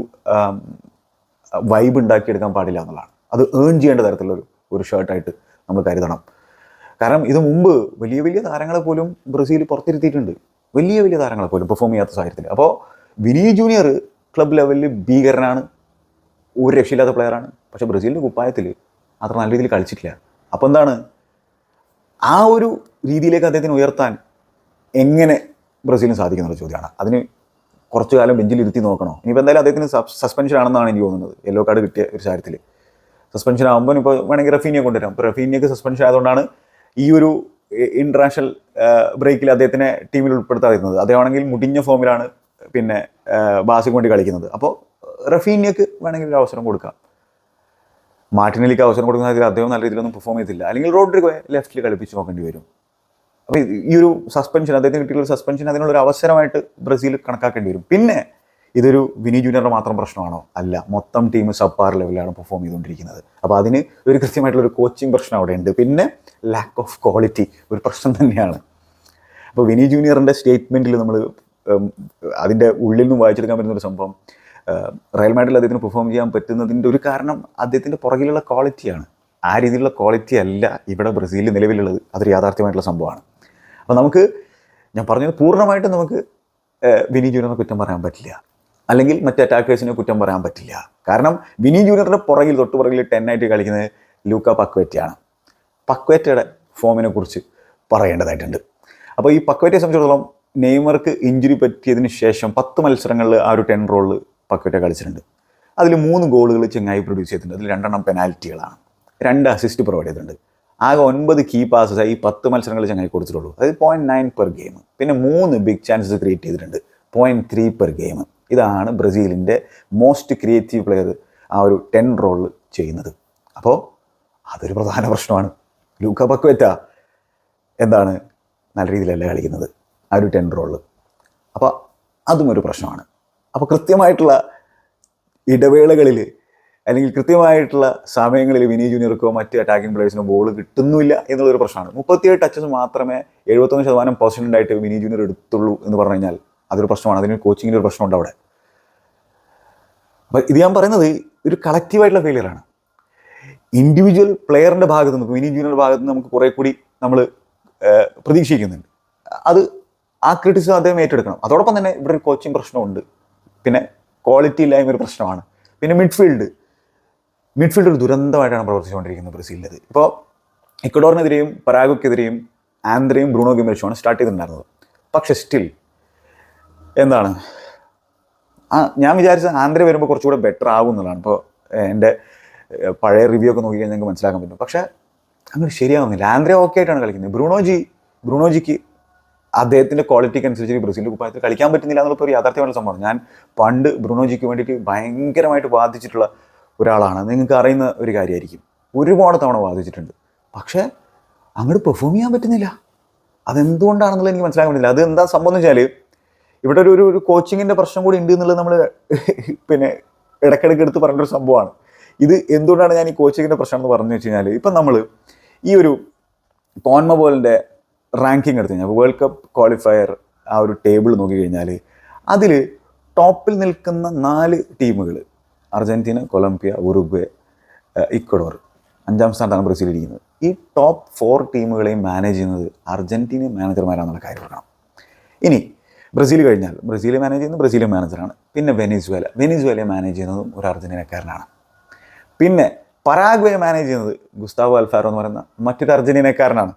വൈബ് ഉണ്ടാക്കിയെടുക്കാൻ പാടില്ല എന്നുള്ളതാണ്. അത് ഏൺ ചെയ്യേണ്ട തരത്തിലുള്ളൊരു ഒരു ഷർട്ടായിട്ട് നമ്മൾ കരുതണം. കാരണം ഇത് മുമ്പ് വലിയ വലിയ താരങ്ങളെ പോലും ബ്രസീൽ പുറത്തിരുത്തിയിട്ടുണ്ട്. വലിയ വലിയ താരങ്ങളെ പോലും പെർഫോം ചെയ്യാത്ത സാഹചര്യത്തിൽ. അപ്പോൾ വിനി ജൂനിയർ ക്ലബ് ലെവലിൽ ഭീകരനാണ്. ഒരു രക്ഷയില്ലാത്ത പ്ലെയറാണ് പക്ഷേ ബ്രസീലിന്റെ കുപ്പായത്തിൽ അത്ര നല്ല രീതിയിൽ കളിച്ചിട്ടില്ല. അപ്പോൾ എന്താണ്? ആ ഒരു രീതിയിലേക്ക് അദ്ദേഹത്തിന് ഉയർത്താൻ എങ്ങനെ ബ്രസീലിന് സാധിക്കുന്ന ചോദ്യമാണ്. അതിന് കുറച്ചു കാലം ബെഞ്ചിൽ ഇരുത്തി നോക്കണോ? ഇനിയിപ്പോൾ എന്തായാലും അദ്ദേഹത്തിന് സസ്പെൻഷൻ ആണെന്നാണ് എനിക്ക് തോന്നുന്നത്. യെല്ലോ കാർഡ് കിട്ടിയ ഒരു സാഹചര്യത്തിൽ സസ്പെൻഷൻ ആകുമ്പോൾ ഇപ്പോൾ വേണമെങ്കിൽ റഫീനിയെ കൊണ്ടുവരാം. ഇപ്പോൾ റഫീനിയക്ക് സസ്പെൻഷൻ ആയതുകൊണ്ടാണ് ഈ ഒരു ഇന്റർനാഷണൽ ബ്രേക്കിൽ അദ്ദേഹത്തിനെ ടീമിൽ ഉൾപ്പെടുത്താതിരുന്നത്. അദ്ദേഹമാണെങ്കിൽ മുടിഞ്ഞ ഫോമിലാണ് പിന്നെ ബാസിക്ക് വേണ്ടി കളിക്കുന്നത്. അപ്പോൾ റഫീനിയക്ക് വേണമെങ്കിൽ ഒരു അവസരം കൊടുക്കാം. മാർട്ടിനലിക്ക് അവസരം കൊടുക്കുന്ന രീതിയിൽ അദ്ദേഹം നല്ല രീതിയിലൊന്നും പെർഫോം ചെയ്തില്ല അല്ലെങ്കിൽ റോഡ്രിഗോയെ ലെഫ്റ്റിൽ കളിപ്പിച്ച് നോക്കേണ്ടി വരും. അപ്പോൾ ഈ ഒരു സസ്പെൻഷൻ അദ്ദേഹത്തിന് കിട്ടിയുള്ള സസ്പെൻഷൻ അതിനുള്ളൊരു അവസരമായിട്ട് ബ്രസീൽ കണക്കാക്കേണ്ടി വരും. പിന്നെ ഇതൊരു വിനി ജൂനിയറുടെ മാത്രം പ്രശ്നമാണോ? അല്ല. മൊത്തം ടീം സബ്പാർ ലെവലിലാണ് പെർഫോം ചെയ്തുകൊണ്ടിരിക്കുന്നത്. അപ്പോൾ അതിന് ഒരു കൃത്യമായിട്ടുള്ള ഒരു കോച്ചിങ് പ്രശ്നം അവിടെ ഉണ്ട്. പിന്നെ ലാക്ക് ഓഫ് ക്വാളിറ്റി ഒരു പ്രശ്നം തന്നെയാണ്. അപ്പോൾ വിനി ജൂനിയറിന്റെ സ്റ്റേറ്റ്മെന്റിൽ നമ്മൾ അതിന്റെ ഉള്ളിൽ നിന്ന് വായിച്ചെടുക്കാൻ പറ്റുന്ന ഒരു സംഭവം റയൽ മാഡിൽ അദ്ദേഹത്തിന് പെർഫോം ചെയ്യാൻ പറ്റുന്നതിന്റെ ഒരു കാരണം അദ്ദേഹത്തിന്റെ പുറകിലുള്ള ക്വാളിറ്റിയാണ് ആ രീതിയിലുള്ള ക്വാളിറ്റി അല്ല ഇവിടെ ബ്രസീലിൽ നിലവിലുള്ളത്. അതൊരു യാഥാർത്ഥ്യമായിട്ടുള്ള സംഭവമാണ്. അപ്പോൾ നമുക്ക് ഞാൻ പറഞ്ഞത് പൂർണമായിട്ടും നമുക്ക് വിനി ജൂനിയറിനെ കുറ്റം പറയാൻ പറ്റില്ല. അല്ലെങ്കിൽ മറ്റ് അറ്റാക്കേഴ്സിനെ കുറ്റം പറയാൻ പറ്റില്ല. കാരണം വിനി ജൂനിയറുടെ പുറകിൽ തൊട്ടുപുറകിൽ ടെൻ ആയിട്ട് കളിക്കുന്നത് ലൂക്ക പക്വേറ്റയാണ്. പക്വേറ്റയുടെ ഫോമിനെ കുറിച്ച് പറയേണ്ടതായിട്ടുണ്ട്. അപ്പോൾ ഈ പക്വേറ്റയെ സംബന്ധിച്ചിടത്തോളം നെയ്മർക്ക് ഇഞ്ചുറി പറ്റിയതിന് ശേഷം പത്ത് മത്സരങ്ങളിൽ ആ ഒരു ടെൻ റോളിൽ പക്വേറ്റ കളിച്ചിട്ടുണ്ട്. അതിൽ മൂന്ന് ഗോളുകൾ ചെങ്ങായി പ്രൊഡ്യൂസ് ചെയ്തിട്ടുണ്ട്. അതിൽ രണ്ടെണ്ണം പെനാൽറ്റികളാണ് രണ്ട് അസിസ്റ്റ് പ്രൊവൈഡ് ചെയ്തിട്ടുണ്ട്. ആകെ ഒൻപത് കീ പാസസ് ഈ പത്ത് മത്സരങ്ങൾ ചെങ്ങായി കൊടുത്തിട്ടുള്ളൂ. അതായത് പോയിന്റ് നയൻ പെർ ഗെയിം പിന്നെ മൂന്ന് ബിഗ് ചാൻസസ് ക്രിയേറ്റ് ചെയ്തിട്ടുണ്ട്. പോയിന്റ് ത്രീ പെർ ഗെയിം ഇതാണ് ബ്രസീലിന്റെ മോസ്റ്റ് ക്രിയേറ്റീവ് പ്ലെയർ ആ ഒരു ടെൻ റോൾ ചെയ്യുന്നത്. അപ്പോൾ അതൊരു പ്രധാന പ്രശ്നമാണ്. ലൂക്ക പക്വറ്റ എന്താണ് നല്ല രീതിയിലല്ല കളിക്കുന്നത്? ആ ഒരു ടെൻ റോൾ അപ്പോൾ അതും ഒരു പ്രശ്നമാണ്. അപ്പോൾ കൃത്യമായിട്ടുള്ള ഇടവേളകളിൽ അല്ലെങ്കിൽ കൃത്യമായിട്ടുള്ള സമയങ്ങളിൽ വിനി ജൂനിയർക്കോ മറ്റ് അറ്റാക്കിംഗ് പ്ലേയേഴ്സിനോ ബോൾ കിട്ടുന്നില്ല എന്നുള്ളൊരു പ്രശ്നമാണ്. മുപ്പത്തിയേഴ് ടച്ചസ് മാത്രമേ എഴുപത്തൊന്ന് ശതമാനം പൊസിഷൻ ഉണ്ടായിട്ട് വിനി ജൂനിയർ എടുത്തുള്ളൂ എന്ന് പറഞ്ഞു കഴിഞ്ഞാൽ അതൊരു പ്രശ്നമാണ്. അതിന് കോച്ചിങ്ങിന്റെ ഒരു പ്രശ്നമുണ്ട് അവിടെ. അപ്പം ഇത് ഞാൻ പറയുന്നത് ഒരു കളക്റ്റീവായിട്ടുള്ള ഫെയിലിയറാണ് ഇൻഡിവിജ്വൽ പ്ലെയറിന്റെ ഭാഗത്ത് നിന്ന് ജൂനിയർ ഭാഗത്ത് നിന്ന് നമുക്ക് കുറേ കൂടി നമ്മൾ പ്രതീക്ഷിക്കുന്നുണ്ട്. അത് ആ ക്രിറ്റിസിസം അദ്ദേഹം ഏറ്റെടുക്കണം. അതോടൊപ്പം തന്നെ ഇവിടെ ഒരു കോച്ചിങ് പ്രശ്നമുണ്ട്. പിന്നെ ക്വാളിറ്റി ഇല്ലായ്മ ഒരു പ്രശ്നമാണ്. പിന്നെ മിഡ്ഫീൽഡ് മിഡ്ഫീൽഡ് ഒരു ദുരന്തമായിട്ടാണ് പ്രവർത്തിച്ചുകൊണ്ടിരിക്കുന്നത് ബ്രസീലിന്റെ ഇപ്പോൾ ഇക്വഡോറിനെതിരെയും പരാഗോക്കെതിരെയും ആന്ധ്രയും ബ്രൂണോ ഗിമരിച്ചുമാണ് സ്റ്റാർട്ട് ചെയ്തിട്ടുണ്ടായിരുന്നത്. പക്ഷേ സ്റ്റിൽ എന്താണ്? ആ ഞാൻ വിചാരിച്ച ആന്ധ്ര വരുമ്പോൾ കുറച്ചുകൂടെ ബെറ്റർ ആകും എന്നുള്ളതാണ്. ഇപ്പോൾ എന്റെ പഴയ റിവ്യൂ ഒക്കെ നോക്കി കഴിഞ്ഞാൽ ഞങ്ങൾക്ക് മനസ്സിലാക്കാൻ പറ്റും. പക്ഷേ അങ്ങനെ ശരിയാവുന്നില്ല. ആന്ധ്ര ഓക്കെ ആയിട്ടാണ് കളിക്കുന്നത്. ബ്രൂണോജി ബ്രൂണോജിക്ക് അദ്ദേഹത്തിന്റെ ക്വാളിറ്റിക്ക് അനുസരിച്ച് ബ്രസീലിന്റെ കുപ്പായത്തിൽ കളിക്കാൻ പറ്റുന്നില്ല എന്നുള്ള ഒരു യാഥാർത്ഥ്യമായിട്ടുള്ള സംഭവമാണ്. ഞാൻ പണ്ട് ബ്രൂണോജിക്ക് വേണ്ടിയിട്ട് ഭയങ്കരമായിട്ട് ബാധിച്ചിട്ടുള്ള ഒരാളാണ്. നിങ്ങൾക്ക് അറിയുന്ന ഒരു കാര്യമായിരിക്കും. ഒരുപാട് തവണ ബാധിച്ചിട്ടുണ്ട് പക്ഷേ അങ്ങോട്ട് പെർഫോം ചെയ്യാൻ പറ്റുന്നില്ല. അതെന്തുകൊണ്ടാണെന്നുള്ളത് എനിക്ക് മനസ്സിലാക്കാൻ പറ്റില്ല അത് എന്താ സംഭവം എന്ന് വെച്ചാൽ ഇവിടെ ഒരു ഒരു- കോച്ചിങ്ങിന്റെ പ്രശ്നം കൂടി ഉണ്ട് എന്നുള്ളത് നമ്മൾ പിന്നെ ഇടയ്ക്കിടയ്ക്ക് എടുത്ത് പറഞ്ഞൊരു സംഭവമാണ്. ഇത് എന്തുകൊണ്ടാണ് ഞാൻ ഈ കോച്ചിങ്ങിന്റെ പ്രശ്നം എന്ന് പറഞ്ഞു വെച്ച് കഴിഞ്ഞാൽ ഇപ്പം നമ്മൾ ഈ ഒരു കോൺമബോളിന്റെ റാങ്കിങ് എടുത്തു കഴിഞ്ഞാൽ വേൾഡ് കപ്പ് ക്വാളിഫയർ ആ ഒരു ടേബിൾ നോക്കി കഴിഞ്ഞാൽ അതിൽ ടോപ്പിൽ നിൽക്കുന്ന നാല് ടീമുകൾ അർജന്റീന കൊളംബിയ ഉറുഗ്വേ ഇക്വഡോർ അഞ്ചാം സ്ഥാനത്താണ് ബ്രസീൽ ഇരിക്കുന്നത്. ഈ ടോപ്പ് ഫോർ ടീമുകളെയും മാനേജ് ചെയ്യുന്നത് അർജന്റീന മാനേജർമാരാണെന്നുള്ള കാര്യം പറയണം ഇനി ബ്രസീൽ കഴിഞ്ഞാൽ ബ്രസീൽ മാനേജ് ചെയ്യുന്നത് ബ്രസീലിയൻ മാനേജറാണ് പിന്നെ വെനിസ്വേല. വെനിസ്വേലയെ മാനേജ് ചെയ്യുന്നതും ഒരു അർജന്റീനക്കാരനാണ് പിന്നെ പരാഗ്വയെ മാനേജ് ചെയ്യുന്നത് ഗുസ്താവോ അൽഫാറോ എന്ന് പറയുന്ന മറ്റൊരു അർജന്റീനക്കാരനാണ്.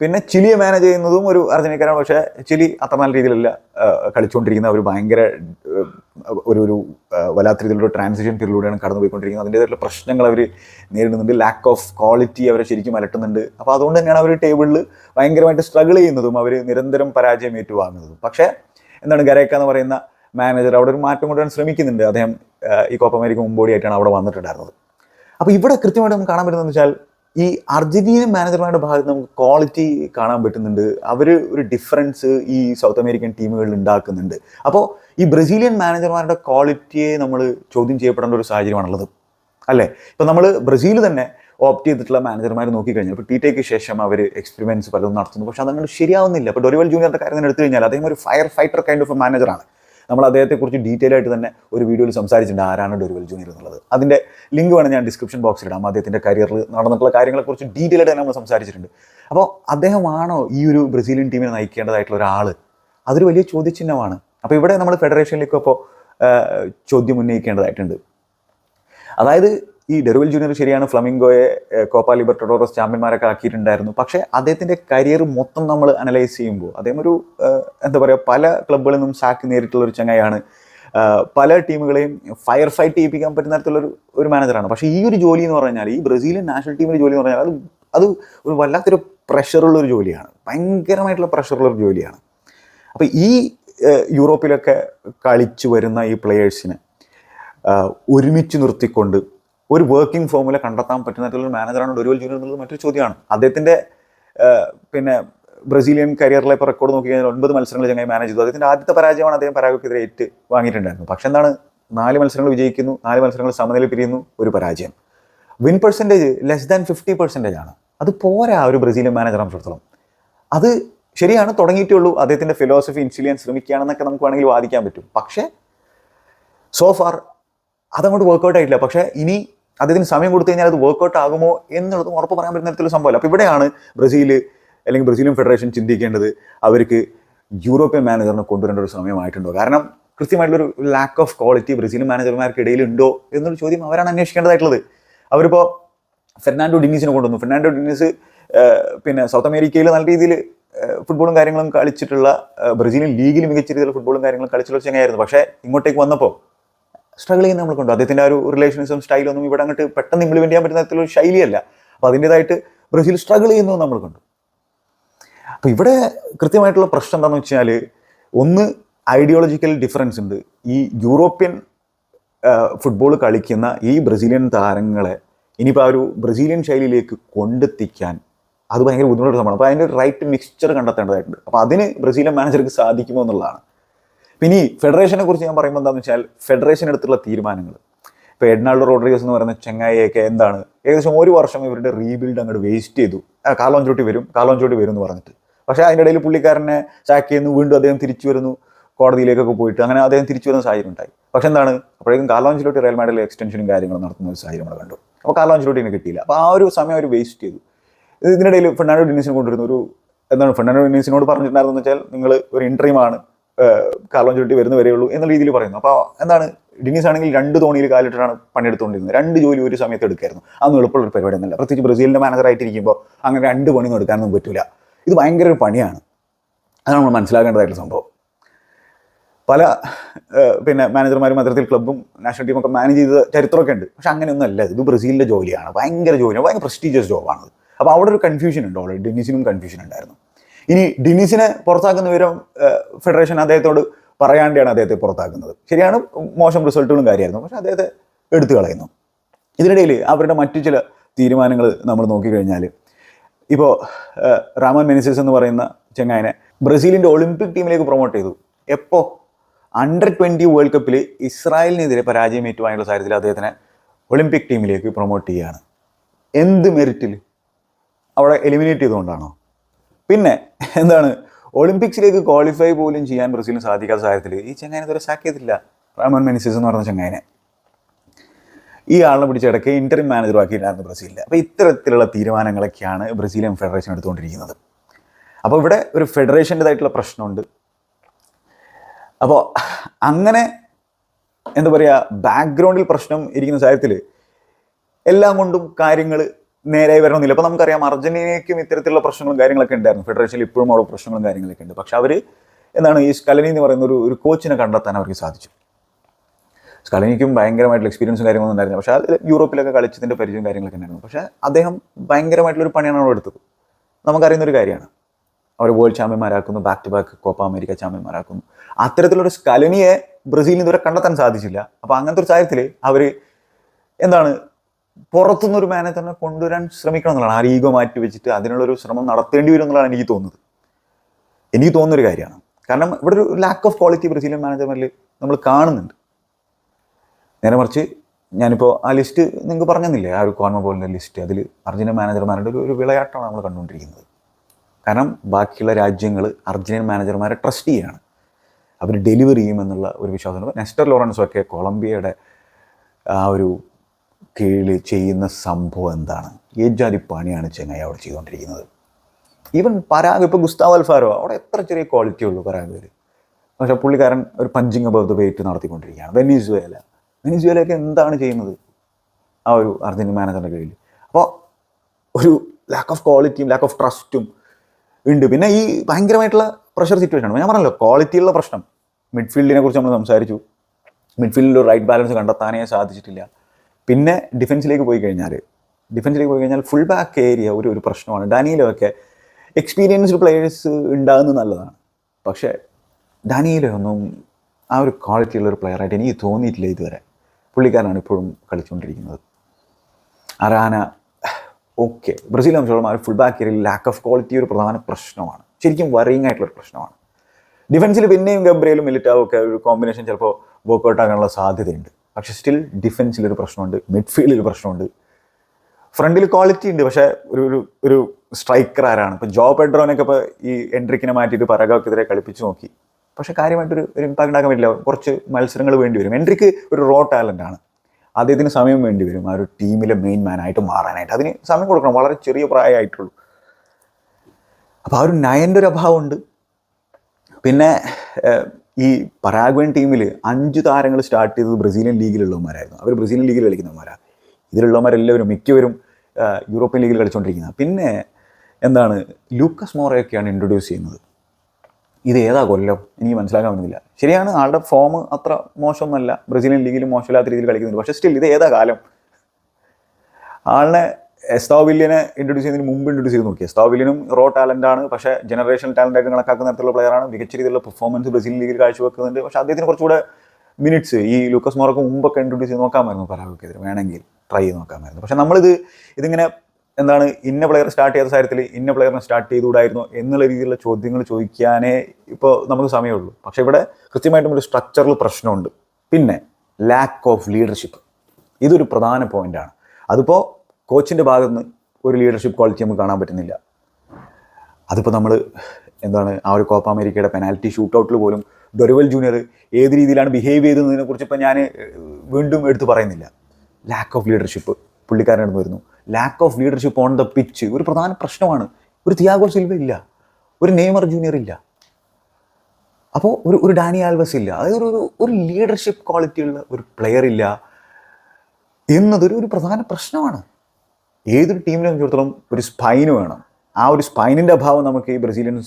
പിന്നെ ചിലിയെ മാനേജ് ചെയ്യുന്നതും ഒരു അർജന്റീനക്കാരാണ്. പക്ഷേ ചിലി അത്ര നല്ല രീതിയിലല്ല കളിച്ചുകൊണ്ടിരിക്കുന്ന ഒരു ഭയങ്കര ഒരു ഒരു വല്ലാത്ത രീതിയിലൊരു ട്രാൻസിഷൻ പീരിയഡിലൂടെയാണ് കടന്നു പോയിക്കൊണ്ടിരിക്കുന്നത് അതിന്റെതായിട്ടുള്ള പ്രശ്നങ്ങൾ അവർ നേരിടുന്നുണ്ട്. ലാക്ക് ഓഫ് ക്വാളിറ്റി അവരെ ശരിക്കും അലട്ടുന്നുണ്ട്. അപ്പോൾ അതുകൊണ്ട് തന്നെയാണ് അവർ ടേബിളിൽ ഭയങ്കരമായിട്ട് സ്ട്രഗിൾ ചെയ്യുന്നതും അവർ നിരന്തരം പരാജയം ഏറ്റുവാങ്ങുന്നതും. പക്ഷേ എന്താണ് ഗരേക്ക എന്ന് പറയുന്ന മാനേജർ അവിടെ ഒരു മാറ്റം കൊണ്ടുവരാൻ ശ്രമിക്കുന്നുണ്ട്. അദ്ദേഹം ഈ കോപ്പ അമേരിക്ക മുമ്പോടിയായിട്ടാണ് അവിടെ വന്നിട്ടുണ്ടായിരുന്നത്. അപ്പോൾ ഇവിടെ കൃത്യമായിട്ട് നമുക്ക് കാണാൻ പറ്റുന്നതെന്ന് വെച്ചാൽ ഈ അർജന്റീനൻ മാനേജർമാരുടെ ഭാഗത്ത് നമുക്ക് ക്വാളിറ്റി കാണാൻ പറ്റുന്നുണ്ട്. അവർ ഒരു ഡിഫറൻസ് ഈ സൗത്ത് അമേരിക്കൻ ടീമുകളിൽ ഉണ്ടാക്കുന്നുണ്ട്. അപ്പോൾ ഈ ബ്രസീലിയൻ മാനേജർമാരുടെ ക്വാളിറ്റിയെ നമ്മൾ ചോദ്യം ചെയ്യപ്പെടേണ്ട ഒരു സാഹചര്യമാണുള്ളത്. അല്ലേ? ഇപ്പം നമ്മൾ ബ്രസീൽ തന്നെ ഓപ്റ്റ് ചെയ്തിട്ടുള്ള മാനേജർമാർ നോക്കിക്കഴിഞ്ഞാൽ ഇപ്പോൾ ടി ടേക്ക് ശേഷം അവർ എക്സ്പെരിമെന്റ്സ് പലതും നടത്തുന്നു. പക്ഷേ അതങ്ങനെ ശരിയാവുന്നില്ല. ഇപ്പോൾ ഡൊറിവൽ ജൂനിയറിന്റെ കാര്യം തന്നെ എടുത്തു കഴിഞ്ഞാൽ അദ്ദേഹം ഒരു ഫയർ ഫൈറ്റർ കൈൻഡ് ഓഫ് മാനേജറാണ് നമ്മൾ അദ്ദേഹത്തെക്കുറിച്ച് ഡീറ്റെയിൽ ആയിട്ട് തന്നെ ഒരു വീഡിയോയിൽ സംസാരിച്ചിട്ടുണ്ട്. ആരാണ് ഡൊരുവൽ ജൂനിയർ എന്നുള്ളത്. അതിന്റെ ലിങ്ക് വേണം ഞാൻ ഡിസ്ക്രിപ്ഷൻ ബോക്സിൽ ഇടാം. അദ്ദേഹത്തിന്റെ കരിയറിൽ നടന്നിട്ടുള്ള കാര്യങ്ങളെക്കുറിച്ച് ഡീറ്റെയിൽ ആയിട്ട് നമ്മൾ സംസാരിച്ചിട്ടുണ്ട്. അപ്പോൾ അദ്ദേഹമാണോ ഈ ഒരു ബ്രസീലിയൻ ടീമിനെ നയിക്കേണ്ടതായിട്ടുള്ള ഒരാൾ അതൊരു വലിയ ചോദ്യചിഹ്നമാണ്. അപ്പോൾ ഇവിടെ നമ്മൾ ഫെഡറേഷനിലേക്ക് അപ്പോൾ ചോദ്യം ഉന്നയിക്കേണ്ടതായിട്ടുണ്ട്. അതായത് ഈ ഡെറുവൽ ജൂനിയർ ശരിയാണ് ഫ്ലമിംഗോയെ കോപ്പ ലിബർട്ടഡോറസ് ചാമ്പ്യന്മാരൊക്കെ ആക്കിയിട്ടുണ്ടായിരുന്നു. പക്ഷേ അദ്ദേഹത്തിന്റെ കരിയർ മൊത്തം നമ്മൾ അനലൈസ് ചെയ്യുമ്പോൾ അദ്ദേഹം ഒരു എന്താ പറയുക പല ക്ലബ്ബുകളിൽ നിന്നും സാക്ക് നേരിട്ടുള്ള ഒരു ചങ്ങയാണ് പല ടീമുകളെയും ഫയർ ഫൈറ്റ് ചെയ്യിപ്പിക്കാൻ പറ്റുന്ന തരത്തിലുള്ള ഒരു മാനേജറാണ് പക്ഷേ ഈ ഒരു ജോലി എന്ന് പറഞ്ഞാൽ ഈ ബ്രസീലിയൻ നാഷണൽ ടീമിന്റെ ജോലി എന്ന് പറഞ്ഞാൽ അത് അത് ഒരു വല്ലാത്തൊരു പ്രഷറുള്ള ഒരു ജോലിയാണ്. ഭയങ്കരമായിട്ടുള്ള പ്രഷറുള്ള ഒരു ജോലിയാണ്. അപ്പോൾ ഈ യൂറോപ്പിലൊക്കെ കളിച്ചു വരുന്ന ഈ പ്ലെയേഴ്സിനെ ഒരുമിച്ച് നിർത്തിക്കൊണ്ട് ഒരു വർക്കിംഗ് ഫോമുല കണ്ടെത്താൻ പറ്റുന്ന ഒരു മാനേജറാണ് ഡൊരുവൽ ജൂനിയർ എന്നുള്ളത് മറ്റൊരു ചോദ്യമാണ്. അദ്ദേഹത്തിന്റെ പിന്നെ ബ്രസീലിയൻ കരിയറിലെ ഇപ്പോൾ റെക്കോർഡ് നോക്കി കഴിഞ്ഞാൽ ഒൻപത് മത്സരങ്ങൾ ചങ്ങായി മാനേജ് ചെയ്തു. അദ്ദേഹത്തിന്റെ ആദ്യത്തെ പരാജയമാണ് അദ്ദേഹം പരാഗോക്കെതിരെ ഏറ്റ് വാങ്ങിയിട്ടുണ്ടായിരുന്നു. പക്ഷെ എന്താണ് നാല് മത്സരങ്ങൾ വിജയിക്കുന്നു നാല് മത്സരങ്ങൾ സമനില പിരിയുന്നു ഒരു പരാജയം. Win percentage less than fifty percentage ആണ്. അത് പോരാ ഒരു ബ്രസീലിയൻ മാനേജറെ അത് ശരിയാണ് തുടങ്ങിയിട്ടേ ഉള്ളൂ. അദ്ദേഹത്തിന്റെ ഫിലോസഫി ഇൻസ്റ്റിൽ ചെയ്യാൻ ശ്രമിക്കുകയാണെന്നൊക്കെ നമുക്ക് വേണമെങ്കിൽ വാദിക്കാൻ പറ്റും. പക്ഷേ സോ ഫാർ അതങ്ങോട്ട് വർക്കൗട്ട് ആയിട്ടില്ല. പക്ഷേ ഇനി അദ്ദേഹത്തിന് സമയം കൊടുത്തു കഴിഞ്ഞാൽ അത് വർക്കൗട്ട് ആകുമോ എന്നുള്ളതും ഉറപ്പ് പറയാൻ പറ്റുന്ന തരത്തിലുള്ള സംഭവമല്ല. അപ്പോൾ ഇവിടെയാണ് ബ്രസീൽ അല്ലെങ്കിൽ ബ്രസീലിയൻ ഫെഡറേഷൻ ചിന്തിക്കേണ്ടത് അവർക്ക് യൂറോപ്യൻ മാനേജറിനെ കൊണ്ടുവരേണ്ട ഒരു സമയമായിട്ടുണ്ടോ? കാരണം കൃത്യമായിട്ടുള്ളൊരു ലാക്ക് ഓഫ് ക്വാളിറ്റി ബ്രസീലിയൻ മാനേജർമാർക്കിടയിൽ ഉണ്ടോ എന്നൊരു ചോദ്യം അവരാണ് അന്വേഷിക്കേണ്ടതായിട്ടുള്ളത്. അവരിപ്പോൾ ഫെർണാൻഡോ ഡിനീസിനെ കൊണ്ടുവന്നു. ഫെർണാൻഡോ ഡിനീസ് പിന്നെ സൗത്ത് അമേരിക്കയിൽ നല്ല രീതിയിൽ ഫുട്ബോളും കാര്യങ്ങളും കളിച്ചിട്ടുള്ള ബ്രസീലിയൻ ലീഗിൽ മികച്ച രീതിയിലുള്ള ഫുട്ബോളും കാര്യങ്ങളും കളിച്ചിട്ടുള്ള ചങ്ങായിരുന്നു പക്ഷേ ഇങ്ങോട്ടേക്ക് വന്നപ്പോൾ സ്ട്രഗിൾ ചെയ്യുന്ന നമ്മൾ കണ്ടു. അദ്ദേഹത്തിന്റെ ആ ഒരു റിലേഷൻസും സ്റ്റൈലൊന്നും ഇവിടെ അങ്ങോട്ട് പെട്ടെന്ന് ഇംപ്ലിമെന്റ് ചെയ്യാൻ പറ്റുന്ന തരത്തിലുള്ള ഒരു ശൈലിയല്ല. അപ്പോൾ അതിന്റെതായിട്ട് ബ്രസീൽ സ്ട്രഗിൾ ചെയ്യുന്നു നമ്മൾ കണ്ടു. അപ്പോൾ ഇവിടെ കൃത്യമായിട്ടുള്ള പ്രശ്നം എന്താണെന്ന് വെച്ചാൽ ഒന്ന് ഐഡിയോളജിക്കൽ ഡിഫറൻസ് ഉണ്ട്. ഈ യൂറോപ്യൻ ഫുട്ബോൾ കളിക്കുന്ന ഈ ബ്രസീലിയൻ താരങ്ങളെ ഇനിയിപ്പോൾ ആ ഒരു ബ്രസീലിയൻ ശൈലിയിലേക്ക് കൊണ്ടെത്തിക്കാൻ അത് ഭയങ്കര ബുദ്ധിമുട്ടുള്ള സംഭവമാണ്. അപ്പോൾ അതിന്റെ ഒരു റൈറ്റ് മിക്സ്ചർ കണ്ടെത്തേണ്ടതായിട്ടുണ്ട്. അപ്പോൾ അതിന് ബ്രസീലിയൻ മാനേജർക്ക് സാധിക്കുമോ എന്നുള്ളതാണ്. പിന്നെ ഈ ഫെഡറേഷനെ കുറിച്ച് ഞാൻ പറയുമ്പോൾ എന്താണെന്ന് വെച്ചാൽ ഫെഡറേഷൻ എടുത്തുള്ള തീരുമാനങ്ങൾ. ഇപ്പോൾ എഡ്നാൾഡോ റോഡ്രിഗസ് എന്ന് പറയുന്ന ചെങ്ങായിയൊക്കെ എന്താണ്? ഏകദേശം ഒരു വർഷം ഇവരുടെ റീബിൽഡ് അങ്ങോട്ട് വേസ്റ്റ് ചെയ്തു. കാലോഞ്ചോട്ടി വരും കാലോഞ്ചോട്ടി വരും എന്ന് പറഞ്ഞിട്ട്. പക്ഷേ അതിന്റെ ഇടയിൽ പുള്ളിക്കാരനെ ചാക്ക് ചെയ്യുന്നു വീണ്ടും അദ്ദേഹം തിരിച്ചു വരുന്നു കോടതിയിലേക്കൊക്കെ പോയിട്ട്. അങ്ങനെ അദ്ദേഹം തിരിച്ചു വരുന്ന സാഹചര്യം ഉണ്ടായി. പക്ഷെ എന്താണ്? അപ്പോഴേക്കും കാലോഞ്ചിലോട്ട് റയൽ മാഡലിൽ എക്സ്റ്റൻഷനും കാര്യങ്ങളും നടത്തുന്ന ഒരു സാഹചര്യം നമ്മൾ കണ്ടു. അപ്പോൾ കാലോഞ്ചിലോട്ടിനെ കിട്ടിയില്ല. അപ്പോൾ ആ ഒരു സമയം അവർ വേസ്റ്റ് ചെയ്തു. ഇത് ഇതിനിടയിൽ ഫെർണാണ്ടോ ഡിനീസിനെ കൊണ്ടുവരുന്ന ഒരു എന്താണ്? ഫെർണാണ്ടോ ഡിനീസിനോട് പറഞ്ഞിട്ടുണ്ടായിരുന്നു വെച്ചാൽ നിങ്ങൾ ഒരു ഇൻട്രീമാണ് കാലോൺ ചുരുട്ടി വരുന്ന വരെയുള്ളൂ എന്ന രീതിയിൽ പറയുന്നു. അപ്പോൾ എന്താണ് ഡിനീസ് ആണെങ്കിൽ രണ്ട് തോണിയിൽ കാലിട്ടാണ് പണിയെടുത്തുകൊണ്ടിരുന്നത്. രണ്ട് ജോലി ഒരു സമയത്ത് എടുക്കായിരുന്നു. അതൊന്നും എളുപ്പമുള്ള ഒരു പരിപാടി ഒന്നുമില്ല പ്രത്യേകിച്ച് ബ്രസീലിന്റെ മാനേജറായിട്ടിരിക്കുമ്പോൾ അങ്ങനെ രണ്ട് പണിയൊന്നും എടുക്കാനൊന്നും പറ്റില്ല ഇത് ഭയങ്കര ഒരു പണിയാണ്. അതാണ് നമ്മൾ മനസ്സിലാക്കേണ്ടതായിട്ടുള്ള സംഭവം. പല പിന്നെ മാനേജർമാരും അത്തരത്തിൽ ക്ലബ്ബും നാഷണൽ ടീമൊക്കെ മാനേജ് ചെയ്ത ചരിത്രമൊക്കെ ഉണ്ട്. പക്ഷെ അങ്ങനെയൊന്നും അല്ല ഇത് ബ്രസീലിന്റെ ജോലിയാണ്. ഭയങ്കര ജോലിയാണ്. ഭയങ്കര പ്രസ്റ്റീജിയസ് ജോബാണത് അപ്പോൾ അവിടെ ഒരു കൺഫ്യൂഷൻ ഉണ്ട്. ഓൾറെഡി ഡിനീസിനും കൺഫ്യൂഷൻ ഉണ്ടായിരുന്നു. ഇനി ഡിനിസിനെ പുറത്താക്കുന്ന വിവരം ഫെഡറേഷൻ അദ്ദേഹത്തോട് പറയാണ്ടാണ് അദ്ദേഹത്തെ പുറത്താക്കുന്നത്. ശരിയാണ് മോശം റിസൾട്ടുകളും കാര്യമായിരുന്നു. പക്ഷെ അദ്ദേഹത്തെ എടുത്തു കളയുന്നു. ഇതിനിടയിൽ അവരുടെ മറ്റു ചില തീരുമാനങ്ങൾ നമ്മൾ നോക്കിക്കഴിഞ്ഞാൽ ഇപ്പോൾ റാമൻ മെനിസിസ് എന്ന് പറയുന്ന ചെങ്ങായനെ ബ്രസീലിന്റെ ഒളിമ്പിക് ടീമിലേക്ക് പ്രൊമോട്ട് ചെയ്തു. എപ്പോൾ അണ്ടർ ട്വന്റി വേൾഡ് കപ്പിൽ ഇസ്രായേലിനെതിരെ പരാജയം ഏറ്റുവാനുള്ള സാഹചര്യത്തിൽ അദ്ദേഹത്തിനെ ഒളിമ്പിക് ടീമിലേക്ക് പ്രൊമോട്ട് ചെയ്യുകയാണ് എന്ത് മെറിറ്റിൽ അവിടെ എലിമിനേറ്റ് ചെയ്തുകൊണ്ടാണോ? പിന്നെ എന്താണ്? ഒളിമ്പിക്സിലേക്ക് ക്വാളിഫൈ പോലും ചെയ്യാൻ ബ്രസീലിന് സാധിക്കാത്ത സാഹചര്യത്തിൽ ഈ ചെങ്ങായനെ ഇതുവരെ സാക്ക് ചെയ്തില്ല റാമൻ മെനിസിസ് എന്ന് പറഞ്ഞ ചെങ്ങായനെ. ഈ ആളിനെ പിടിച്ചിടയ്ക്ക് ഇന്റർം മാനേജർ ആക്കിയിട്ടായിരുന്നു ബ്രസീലിൽ അപ്പോൾ ഇത്തരത്തിലുള്ള തീരുമാനങ്ങളൊക്കെയാണ് ബ്രസീലിയൻ ഫെഡറേഷൻ എടുത്തുകൊണ്ടിരിക്കുന്നത്. അപ്പോൾ ഇവിടെ ഒരു ഫെഡറേഷന്റെതായിട്ടുള്ള പ്രശ്നമുണ്ട്. അപ്പോൾ അങ്ങനെ എന്താ പറയുക ബാക്ക്ഗ്രൗണ്ടിൽ പ്രശ്നം ഇരിക്കുന്ന സാഹചര്യത്തിൽ എല്ലാം കൊണ്ടും കാര്യങ്ങൾ നേരായി വരണമെന്നില്ല. അപ്പോൾ നമുക്കറിയാം അർജന്റീനയ്ക്കും ഇത്തരത്തിലുള്ള പ്രശ്നങ്ങളും കാര്യങ്ങളൊക്കെ ഉണ്ടായിരുന്നു. ഫെഡറേഷനിൽ ഇപ്പോഴും അവിടെ പ്രശ്നങ്ങളും കാര്യങ്ങളൊക്കെ ഉണ്ട്. പക്ഷെ അവർ എന്താണ് ഈ സ്കലനി എന്ന് പറയുന്ന ഒരു ഒരു കോച്ചിനെ കണ്ടെത്താൻ അവർക്ക് സാധിച്ചു. സ്കലനിക്കും ഭയങ്കരമായിട്ടുള്ള എക്സ്പീരിയൻസും കാര്യങ്ങളൊന്നും ഉണ്ടായിരുന്നു പക്ഷേ അത് യൂറോപ്പിലൊക്കെ കളിച്ചതിന്റെ പരിചയവും കാര്യങ്ങളൊക്കെ ഉണ്ടായിരുന്നു. പക്ഷേ അദ്ദേഹം ഭയങ്കരമായിട്ടുള്ളൊരു പണിയാണ് അവിടെ എടുത്തത്. നമുക്കറിയുന്ന ഒരു കാര്യമാണ്. അവർ world ചാമ്പ്യന്മാരാക്കുന്നു back to back Copa America ചാമ്പ്യന്മാരാക്കുന്നു അത്തരത്തിലൊരു സ്കലനിയെ ബ്രസീലിന് ഇതുവരെ കണ്ടെത്താൻ സാധിച്ചില്ല. അപ്പോൾ അങ്ങനത്തെ ഒരു സാഹചര്യത്തിൽ അവർ എന്താണ് പുറത്തുനിന്നൊരു മാനേജറിനെ കൊണ്ടുവരാൻ ശ്രമിക്കണം എന്നുള്ളതാണ്. ആ ഈഗോ മാറ്റി വെച്ചിട്ട് അതിനുള്ളൊരു ശ്രമം നടത്തേണ്ടി വരും എന്നുള്ളതാണ് എനിക്ക് തോന്നുന്നത്. എനിക്ക് തോന്നുന്നൊരു കാര്യമാണ്. കാരണം ഇവിടെ ഒരു ലാക്ക് ഓഫ് ക്വാളിറ്റി ബ്രസീലിയൻ മാനേജർമാരിൽ നമ്മൾ കാണുന്നുണ്ട്. നേരെ മറിച്ച് ഞാനിപ്പോൾ ആ ലിസ്റ്റ് നിങ്ങൾക്ക് പറഞ്ഞെന്നില്ലേ ആ ഒരു കോർമ പോലിന്റെ ലിസ്റ്റ് അതിൽ അർജന്റീൻ മാനേജർമാരുടെ ഒരു ഒരു വിളയാട്ടമാണ് നമ്മൾ കണ്ടുകൊണ്ടിരിക്കുന്നത്. കാരണം ബാക്കിയുള്ള രാജ്യങ്ങൾ അർജന്റീൻ മാനേജർമാരെ ട്രസ്റ്റ് ചെയ്യുകയാണ് അവർ ഡെലിവറി ചെയ്യുമെന്നുള്ള ഒരു വിശ്വാസമുണ്ട്. നെസ്റ്റർ ലോറൻസൊക്കെ കൊളംബിയയുടെ ആ ഒരു കീഴിൽ ചെയ്യുന്ന സംഭവം എന്താണ്? ഏജാതി പണിയാണ് ചെങ്ങായി അവിടെ ചെയ്തുകൊണ്ടിരിക്കുന്നത്. ഈവൻ പരാഗ് ഇപ്പോൾ ഗുസ്താവ് അൽഫാരോ അവിടെ എത്ര ചെറിയ ക്വാളിറ്റി ഉള്ളൂ പരാഗിൽ പക്ഷെ പുള്ളിക്കാരൻ ഒരു പഞ്ചിങ് അബവ് ദ വെയിറ്റ് നടത്തിക്കൊണ്ടിരിക്കുകയാണ്. വെനീസ്വേല. വെനീസ്വേലയൊക്കെ എന്താണ് ചെയ്യുന്നത്? ആ ഒരു അർജന്റീൻ മാനേജറിന്റെ കീഴിൽ. അപ്പോൾ ഒരു ലാക്ക് ഓഫ് ക്വാളിറ്റിയും ലാക്ക് ഓഫ് ട്രസ്റ്റും ഉണ്ട്. പിന്നെ ഈ ഭയങ്കരമായിട്ടുള്ള പ്രഷർ സിറ്റുവേഷൻ ആണ്. ഞാൻ പറഞ്ഞല്ലോ ക്വാളിറ്റിയുള്ള പ്രശ്നം. മിഡ്ഫീൽഡിനെ കുറിച്ച് നമ്മൾ സംസാരിച്ചു. മിഡ്ഫീൽഡിൽ ഒരു റൈറ്റ് ബാലൻസ് കണ്ടെത്താനേ സാധിച്ചിട്ടില്ല. പിന്നെ ഡിഫൻസിലേക്ക് പോയി കഴിഞ്ഞാൽ ഡിഫൻസിലേക്ക് പോയി കഴിഞ്ഞാൽ ഫുൾ ബാക്ക് ഏരിയ ഒരു ഒരു പ്രശ്നമാണ്. ഡാനിയിലൊക്കെ എക്സ്പീരിയൻസ്ഡ് പ്ലെയേഴ്സ് ഉണ്ടാകുന്നത് നല്ലതാണ്. പക്ഷേ ഡാനിയിലൊന്നും ആ ഒരു ക്വാളിറ്റി ഉള്ള ഒരു പ്ലെയറായിട്ട് എനിക്ക് തോന്നിയിട്ടില്ല ഇതുവരെ. പുള്ളിക്കാരനാണ് ഇപ്പോഴും കളിച്ചുകൊണ്ടിരിക്കുന്നത്. അറാന ഓക്കെ ബ്രസീൽ സംബന്ധിച്ചോളം ഫുൾ ബാക്ക് ഏരിയയിൽ ലാക്ക് ഓഫ് ക്വാളിറ്റി ഒരു പ്രധാന പ്രശ്നമാണ്. ശരിക്കും വറിയിങ് ആയിട്ടുള്ളൊരു പ്രശ്നമാണ്. ഡിഫൻസിൽ പിന്നെയും ഗംബ്രയിലും മിലിറ്റാവും ഒക്കെ ഒരു കോമ്പിനേഷൻ ചിലപ്പോൾ വർക്കൗട്ട് ആകാനുള്ള സാധ്യതയുണ്ട്. പക്ഷേ സ്റ്റിൽ ഡിഫൻസിൽ ഒരു പ്രശ്നമുണ്ട് മിഡ്ഫീൽഡിൽ ഒരു പ്രശ്നമുണ്ട്. ഫ്രണ്ടിൽ ക്വാളിറ്റി ഉണ്ട് പക്ഷേ ഒരു ഒരു ഒരു സ്ട്രൈക്കർ ആരാണ്? ഇപ്പോൾ ജോ പെഡ്രോനൊക്കെ ഇപ്പോൾ ഈ എൻട്രിക്കിനെ മാറ്റിയിട്ട് പരകക്കെതിരെ കളിപ്പിച്ച് നോക്കി. പക്ഷേ കാര്യമായിട്ടൊരു ഒരു ഇമ്പാക്ട് ഉണ്ടാക്കാൻ പറ്റില്ല. കുറച്ച് മത്സരങ്ങൾ വേണ്ടി വരും. എൻട്രിക്ക് ഒരു റോ ടാലന്റ് ആണ്. അദ്ദേഹത്തിന് സമയം വേണ്ടി വരും. ആ ഒരു ടീമിലെ മെയിൻ മാൻ ആയിട്ട് മാറാനായിട്ട്. അതിന് സമയം കൊടുക്കണം. വളരെ ചെറിയ പ്രായമായിട്ടുള്ളൂ. അപ്പോൾ ആ ഒരു നയന്റെ ഒരു അഭാവമുണ്ട്. പിന്നെ ഈ പരാഗ്വൻ ടീമിൽ അഞ്ച് താരങ്ങൾ സ്റ്റാർട്ട് ചെയ്തത് ബ്രസീലിയൻ ലീഗിലുള്ളവന്മാരായിരുന്നു. അവർ ബ്രസീലിയൻ ലീഗിൽ കളിക്കുന്നവന്മാരാണ് ഇതിലുള്ളവന്മാരെല്ലാവരും മിക്കവരും യൂറോപ്യൻ ലീഗിൽ കളിച്ചുകൊണ്ടിരിക്കുന്നത് പിന്നെ എന്താണ് ലൂക്കസ് മോറയൊക്കെയാണ് ഇൻട്രൊഡ്യൂസ് ചെയ്യുന്നത്. ഇത് ഏതാ കൊല്ലം? എനിക്ക് മനസ്സിലാക്കാൻ പറ്റുന്നില്ല. ശരിയാണ് ആളുടെ ഫോം അത്ര മോശമൊന്നുമല്ല. ബ്രസീലിയൻ ലീഗിൽ മോശമില്ലാത്ത രീതിയിൽ കളിക്കുന്നുണ്ട്. പക്ഷേ സ്റ്റിൽ ഇത് ഏതാ കാലം? ആളിനെ എസ്താവില്യനെ ഇൻട്രൊഡ്യൂസ് ചെയ്യുന്നതിന് മുമ്പ് ഇൻട്രൊഡ്യൂസ് ചെയ്ത് നോക്കി എസ്താവില്യനും റോ ടാലന്റ് ആണ്. പക്ഷേ ജനറേഷൻ ടാലന്റ് ആയിട്ട് കണക്കാക്കുന്ന തരത്തിലുള്ള പ്ലെയറാണ് മികച്ച രീതിയിലുള്ള പെർഫോമൻസ് ബ്രസീൽ ലീഗിൽ കാഴ്ചവെക്കുന്നുണ്ട്. പക്ഷേ അദ്ദേഹത്തിന് കുറച്ചുകൂടെ മിനിറ്റ്സ് ഈ ലൂക്കസ് മോറക്ക് മുമ്പൊക്കെ ഇൻട്രൊഡ്യൂസ് ചെയ്ത് നോക്കാമായിരുന്നു പരാഗക്കെതിരെ. വേണമെങ്കിൽ ട്രൈ ചെയ്ത് നോക്കാമായിരുന്നു. പക്ഷേ നമ്മളിത് ഇതിങ്ങനെ എന്താണ് ഇന്ന പ്ലെയർ സ്റ്റാർട്ട് ചെയ്ത കാര്യത്തിൽ ഇന്ന പ്ലെയറിനെ സ്റ്റാർട്ട് ചെയ്തുകൂടായിരുന്നു എന്നുള്ള രീതിയിലുള്ള ചോദ്യങ്ങൾ ചോദിക്കാനേ ഇപ്പോൾ നമുക്ക് സമയമുള്ളൂ. പക്ഷേ ഇവിടെ കൃത്യമായിട്ടും ഒരു സ്ട്രക്ചറൽ പ്രശ്നമുണ്ട്. പിന്നെ ലാക്ക് ഓഫ് ലീഡർഷിപ്പ് ഇതൊരു പ്രധാന പോയിന്റാണ് അതിപ്പോൾ കോച്ചിന്റെ ഭാഗത്ത് നിന്ന് ഒരു ലീഡർഷിപ്പ് ക്വാളിറ്റി നമുക്ക് കാണാൻ പറ്റുന്നില്ല. അതിപ്പോൾ നമ്മൾ എന്താണ് ആ ഒരു കോപ്പ അമേരിക്കയുടെ പെനാൽറ്റി ഷൂട്ടൗട്ടിൽ പോലും ഡൊറിവൽ ജൂനിയർ ഏത് രീതിയിലാണ് ബിഹേവ് ചെയ്തതിനെ കുറിച്ച് ഇപ്പം ഞാൻ വീണ്ടും എടുത്തു പറയുന്നില്ല. ലാക്ക് ഓഫ് ലീഡർഷിപ്പ് പുള്ളിക്കാരൻ വരുന്നു. Lack of leadership on the pitch ഒരു പ്രധാന പ്രശ്നമാണ്. ഒരു തിയാഗോ സിൽവ ഇല്ല. ഒരു നെയ്മർ ജൂനിയർ ഇല്ല. അപ്പോൾ ഒരു ഒരു ഡാനി ആൽവസ് ഇല്ല. അതായത് ഒരു ഒരു- ലീഡർഷിപ്പ് ക്വാളിറ്റി ഉള്ള ഒരു പ്ലെയർ ഇല്ല. എന്നതൊരു ഒരു പ്രധാന പ്രശ്നമാണ്. ഏതൊരു ടീമിനെ സംബന്ധിച്ചിടത്തോളം ഒരു സ്പൈന് വേണം. ആ ഒരു സ്പൈനിന്റെ അഭാവം നമുക്ക് ഈ ബ്രസീലിയൻ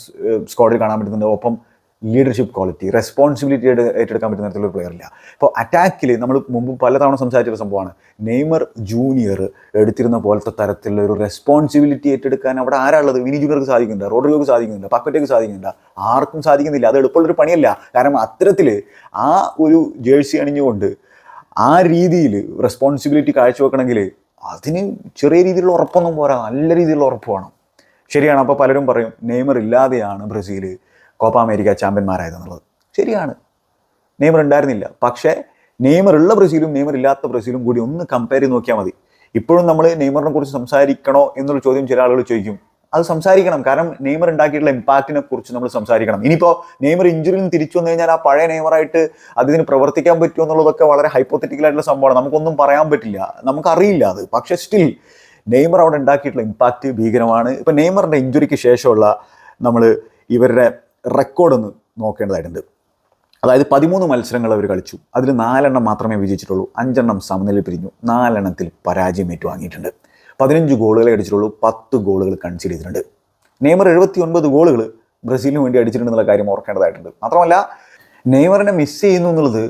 സ്ക്വാഡിൽ കാണാൻ പറ്റുന്നുണ്ട്. ഒപ്പം ലീഡർഷിപ്പ് ക്വാളിറ്റി റെസ്പോൺസിബിലിറ്റി ഏറ്റെടുക്കാൻ പറ്റുന്ന തരത്തിലുള്ള പ്ലെയർ ഇല്ല. അപ്പോൾ അറ്റാക്കിൽ നമ്മൾ മുമ്പ് പലതവണ സംസാരിച്ച സംഭവമാണ്. നെയ്മർ ജൂനിയർ എടുത്തിരുന്ന പോലത്തെ തരത്തിലുള്ള ഒരു റെസ്പോൺസിബിലിറ്റി ഏറ്റെടുക്കാൻ അവിടെ ആരാളുള്ളത് വിനി ജൂനിയർക്ക് സാധിക്കുന്നുണ്ട് റോഡ്രിഗോക്ക് സാധിക്കുന്നുണ്ട് പക്കറ്റേക്ക് സാധിക്കുന്നുണ്ട്. ആർക്കും സാധിക്കുന്നില്ല. അത് എളുപ്പമുള്ളൊരു പണിയല്ല. കാരണം അത്തരത്തിൽ ആ ഒരു ജേഴ്സി അണിഞ്ഞുകൊണ്ട് ആ രീതിയിൽ റെസ്പോൺസിബിലിറ്റി കാഴ്ചവെക്കണമെങ്കിൽ അതിന് ചെറിയ രീതിയിലുള്ള ഉറപ്പൊന്നും പോരാ. നല്ല രീതിയിലുള്ള ഉറപ്പ് വേണം. ശരിയാണ്. അപ്പോൾ പലരും പറയും നെയ്മർ ഇല്ലാതെയാണ് ബ്രസീൽ കോപ്പ അമേരിക്ക ചാമ്പ്യന്മാരായതെന്നുള്ളത്. ശരിയാണ്. നെയ്മർ ഉണ്ടായിരുന്നില്ല. പക്ഷേ നെയ്മർ ഉള്ള ബ്രസീലും നെയ്മർ ഇല്ലാത്ത ബ്രസീലും കൂടി ഒന്ന് കമ്പയർ ചെയ്ത് നോക്കിയാൽ മതി. ഇപ്പോഴും നമ്മൾ നെയ്മറിനെ കുറിച്ച് സംസാരിക്കണോ എന്നുള്ള ചോദ്യം ചില ആളുകൾ ചോദിക്കും. അത് സംസാരിക്കണം. കാരണം നെയ്മർ ഉണ്ടാക്കിയിട്ടുള്ള ഇമ്പാക്റ്റിനെ കുറിച്ച് നമ്മൾ സംസാരിക്കണം. ഇനിയിപ്പോൾ നെയ്മർ ഇഞ്ചുറിയിൽ നിന്ന് തിരിച്ചു വന്നു കഴിഞ്ഞാൽ ആ പഴയ നെയ്മറായിട്ട് അതിന് പ്രവർത്തിക്കാൻ പറ്റുമോ എന്നുള്ളതൊക്കെ വളരെ ഹൈപ്പോത്തറ്റിക്കൽ ആയിട്ടുള്ള സംഭവമാണ്. നമുക്കൊന്നും പറയാൻ പറ്റില്ല. നമുക്കറിയില്ല അത്. പക്ഷേ സ്റ്റിൽ നെയ്മർ അവിടെ ഉണ്ടാക്കിയിട്ടുള്ള ഇമ്പാക്റ്റ് ഭീകരമാണ്. ഇപ്പം നെയ്മറിന്റെ ഇഞ്ചുറിക്ക് ശേഷമുള്ള നമ്മൾ ഇവരുടെ റെക്കോർഡ് ഒന്ന് നോക്കേണ്ടതായിട്ടുണ്ട്. അതായത് പതിമൂന്ന് മത്സരങ്ങൾ അവർ കളിച്ചു. അതിൽ നാലെണ്ണം മാത്രമേ വിജയിച്ചിട്ടുള്ളൂ. അഞ്ചെണ്ണം സമനില പിരിഞ്ഞു. നാലെണ്ണത്തിൽ പരാജയം ഏറ്റുവാങ്ങിയിട്ടുണ്ട്. പതിനഞ്ച് ഗോളുകളെ അടിച്ചിട്ടുള്ളൂ പത്ത് ഗോളുകൾ കൺസീഡ് ചെയ്തിട്ടുണ്ട്. നെയ്മർ എഴുപത്തി ഒൻപത് ഗോളുകൾ ബ്രസീലിന് വേണ്ടി അടിച്ചിട്ടുണ്ടെന്നുള്ള കാര്യം ഓർക്കേണ്ടതായിട്ടുണ്ട്. മാത്രമല്ല നെയ്മറിനെ മിസ് ചെയ്യുന്നു എന്നുള്ളത്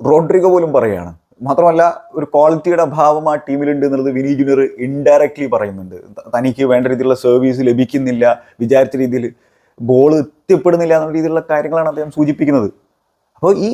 റോഡ്രിഗോ പോലും പറയുകയാണ്. മാത്രമല്ല ഒരു ക്വാളിറ്റിയുടെ ഭാവം ആ ടീമിലുണ്ട് എന്നുള്ളത് വിനീ ജൂനിയർ ഇൻഡയറക്ട്ലി പറയുന്നുണ്ട്. തനിക്ക് വേണ്ട രീതിയിലുള്ള സർവീസ് ലഭിക്കുന്നില്ല വിചാരിച്ച രീതിയിൽ ബോൾ എത്തിപ്പെടുന്നില്ല എന്നുള്ള രീതിയിലുള്ള കാര്യങ്ങളാണ് അദ്ദേഹം സൂചിപ്പിക്കുന്നത്. അപ്പോൾ ഈ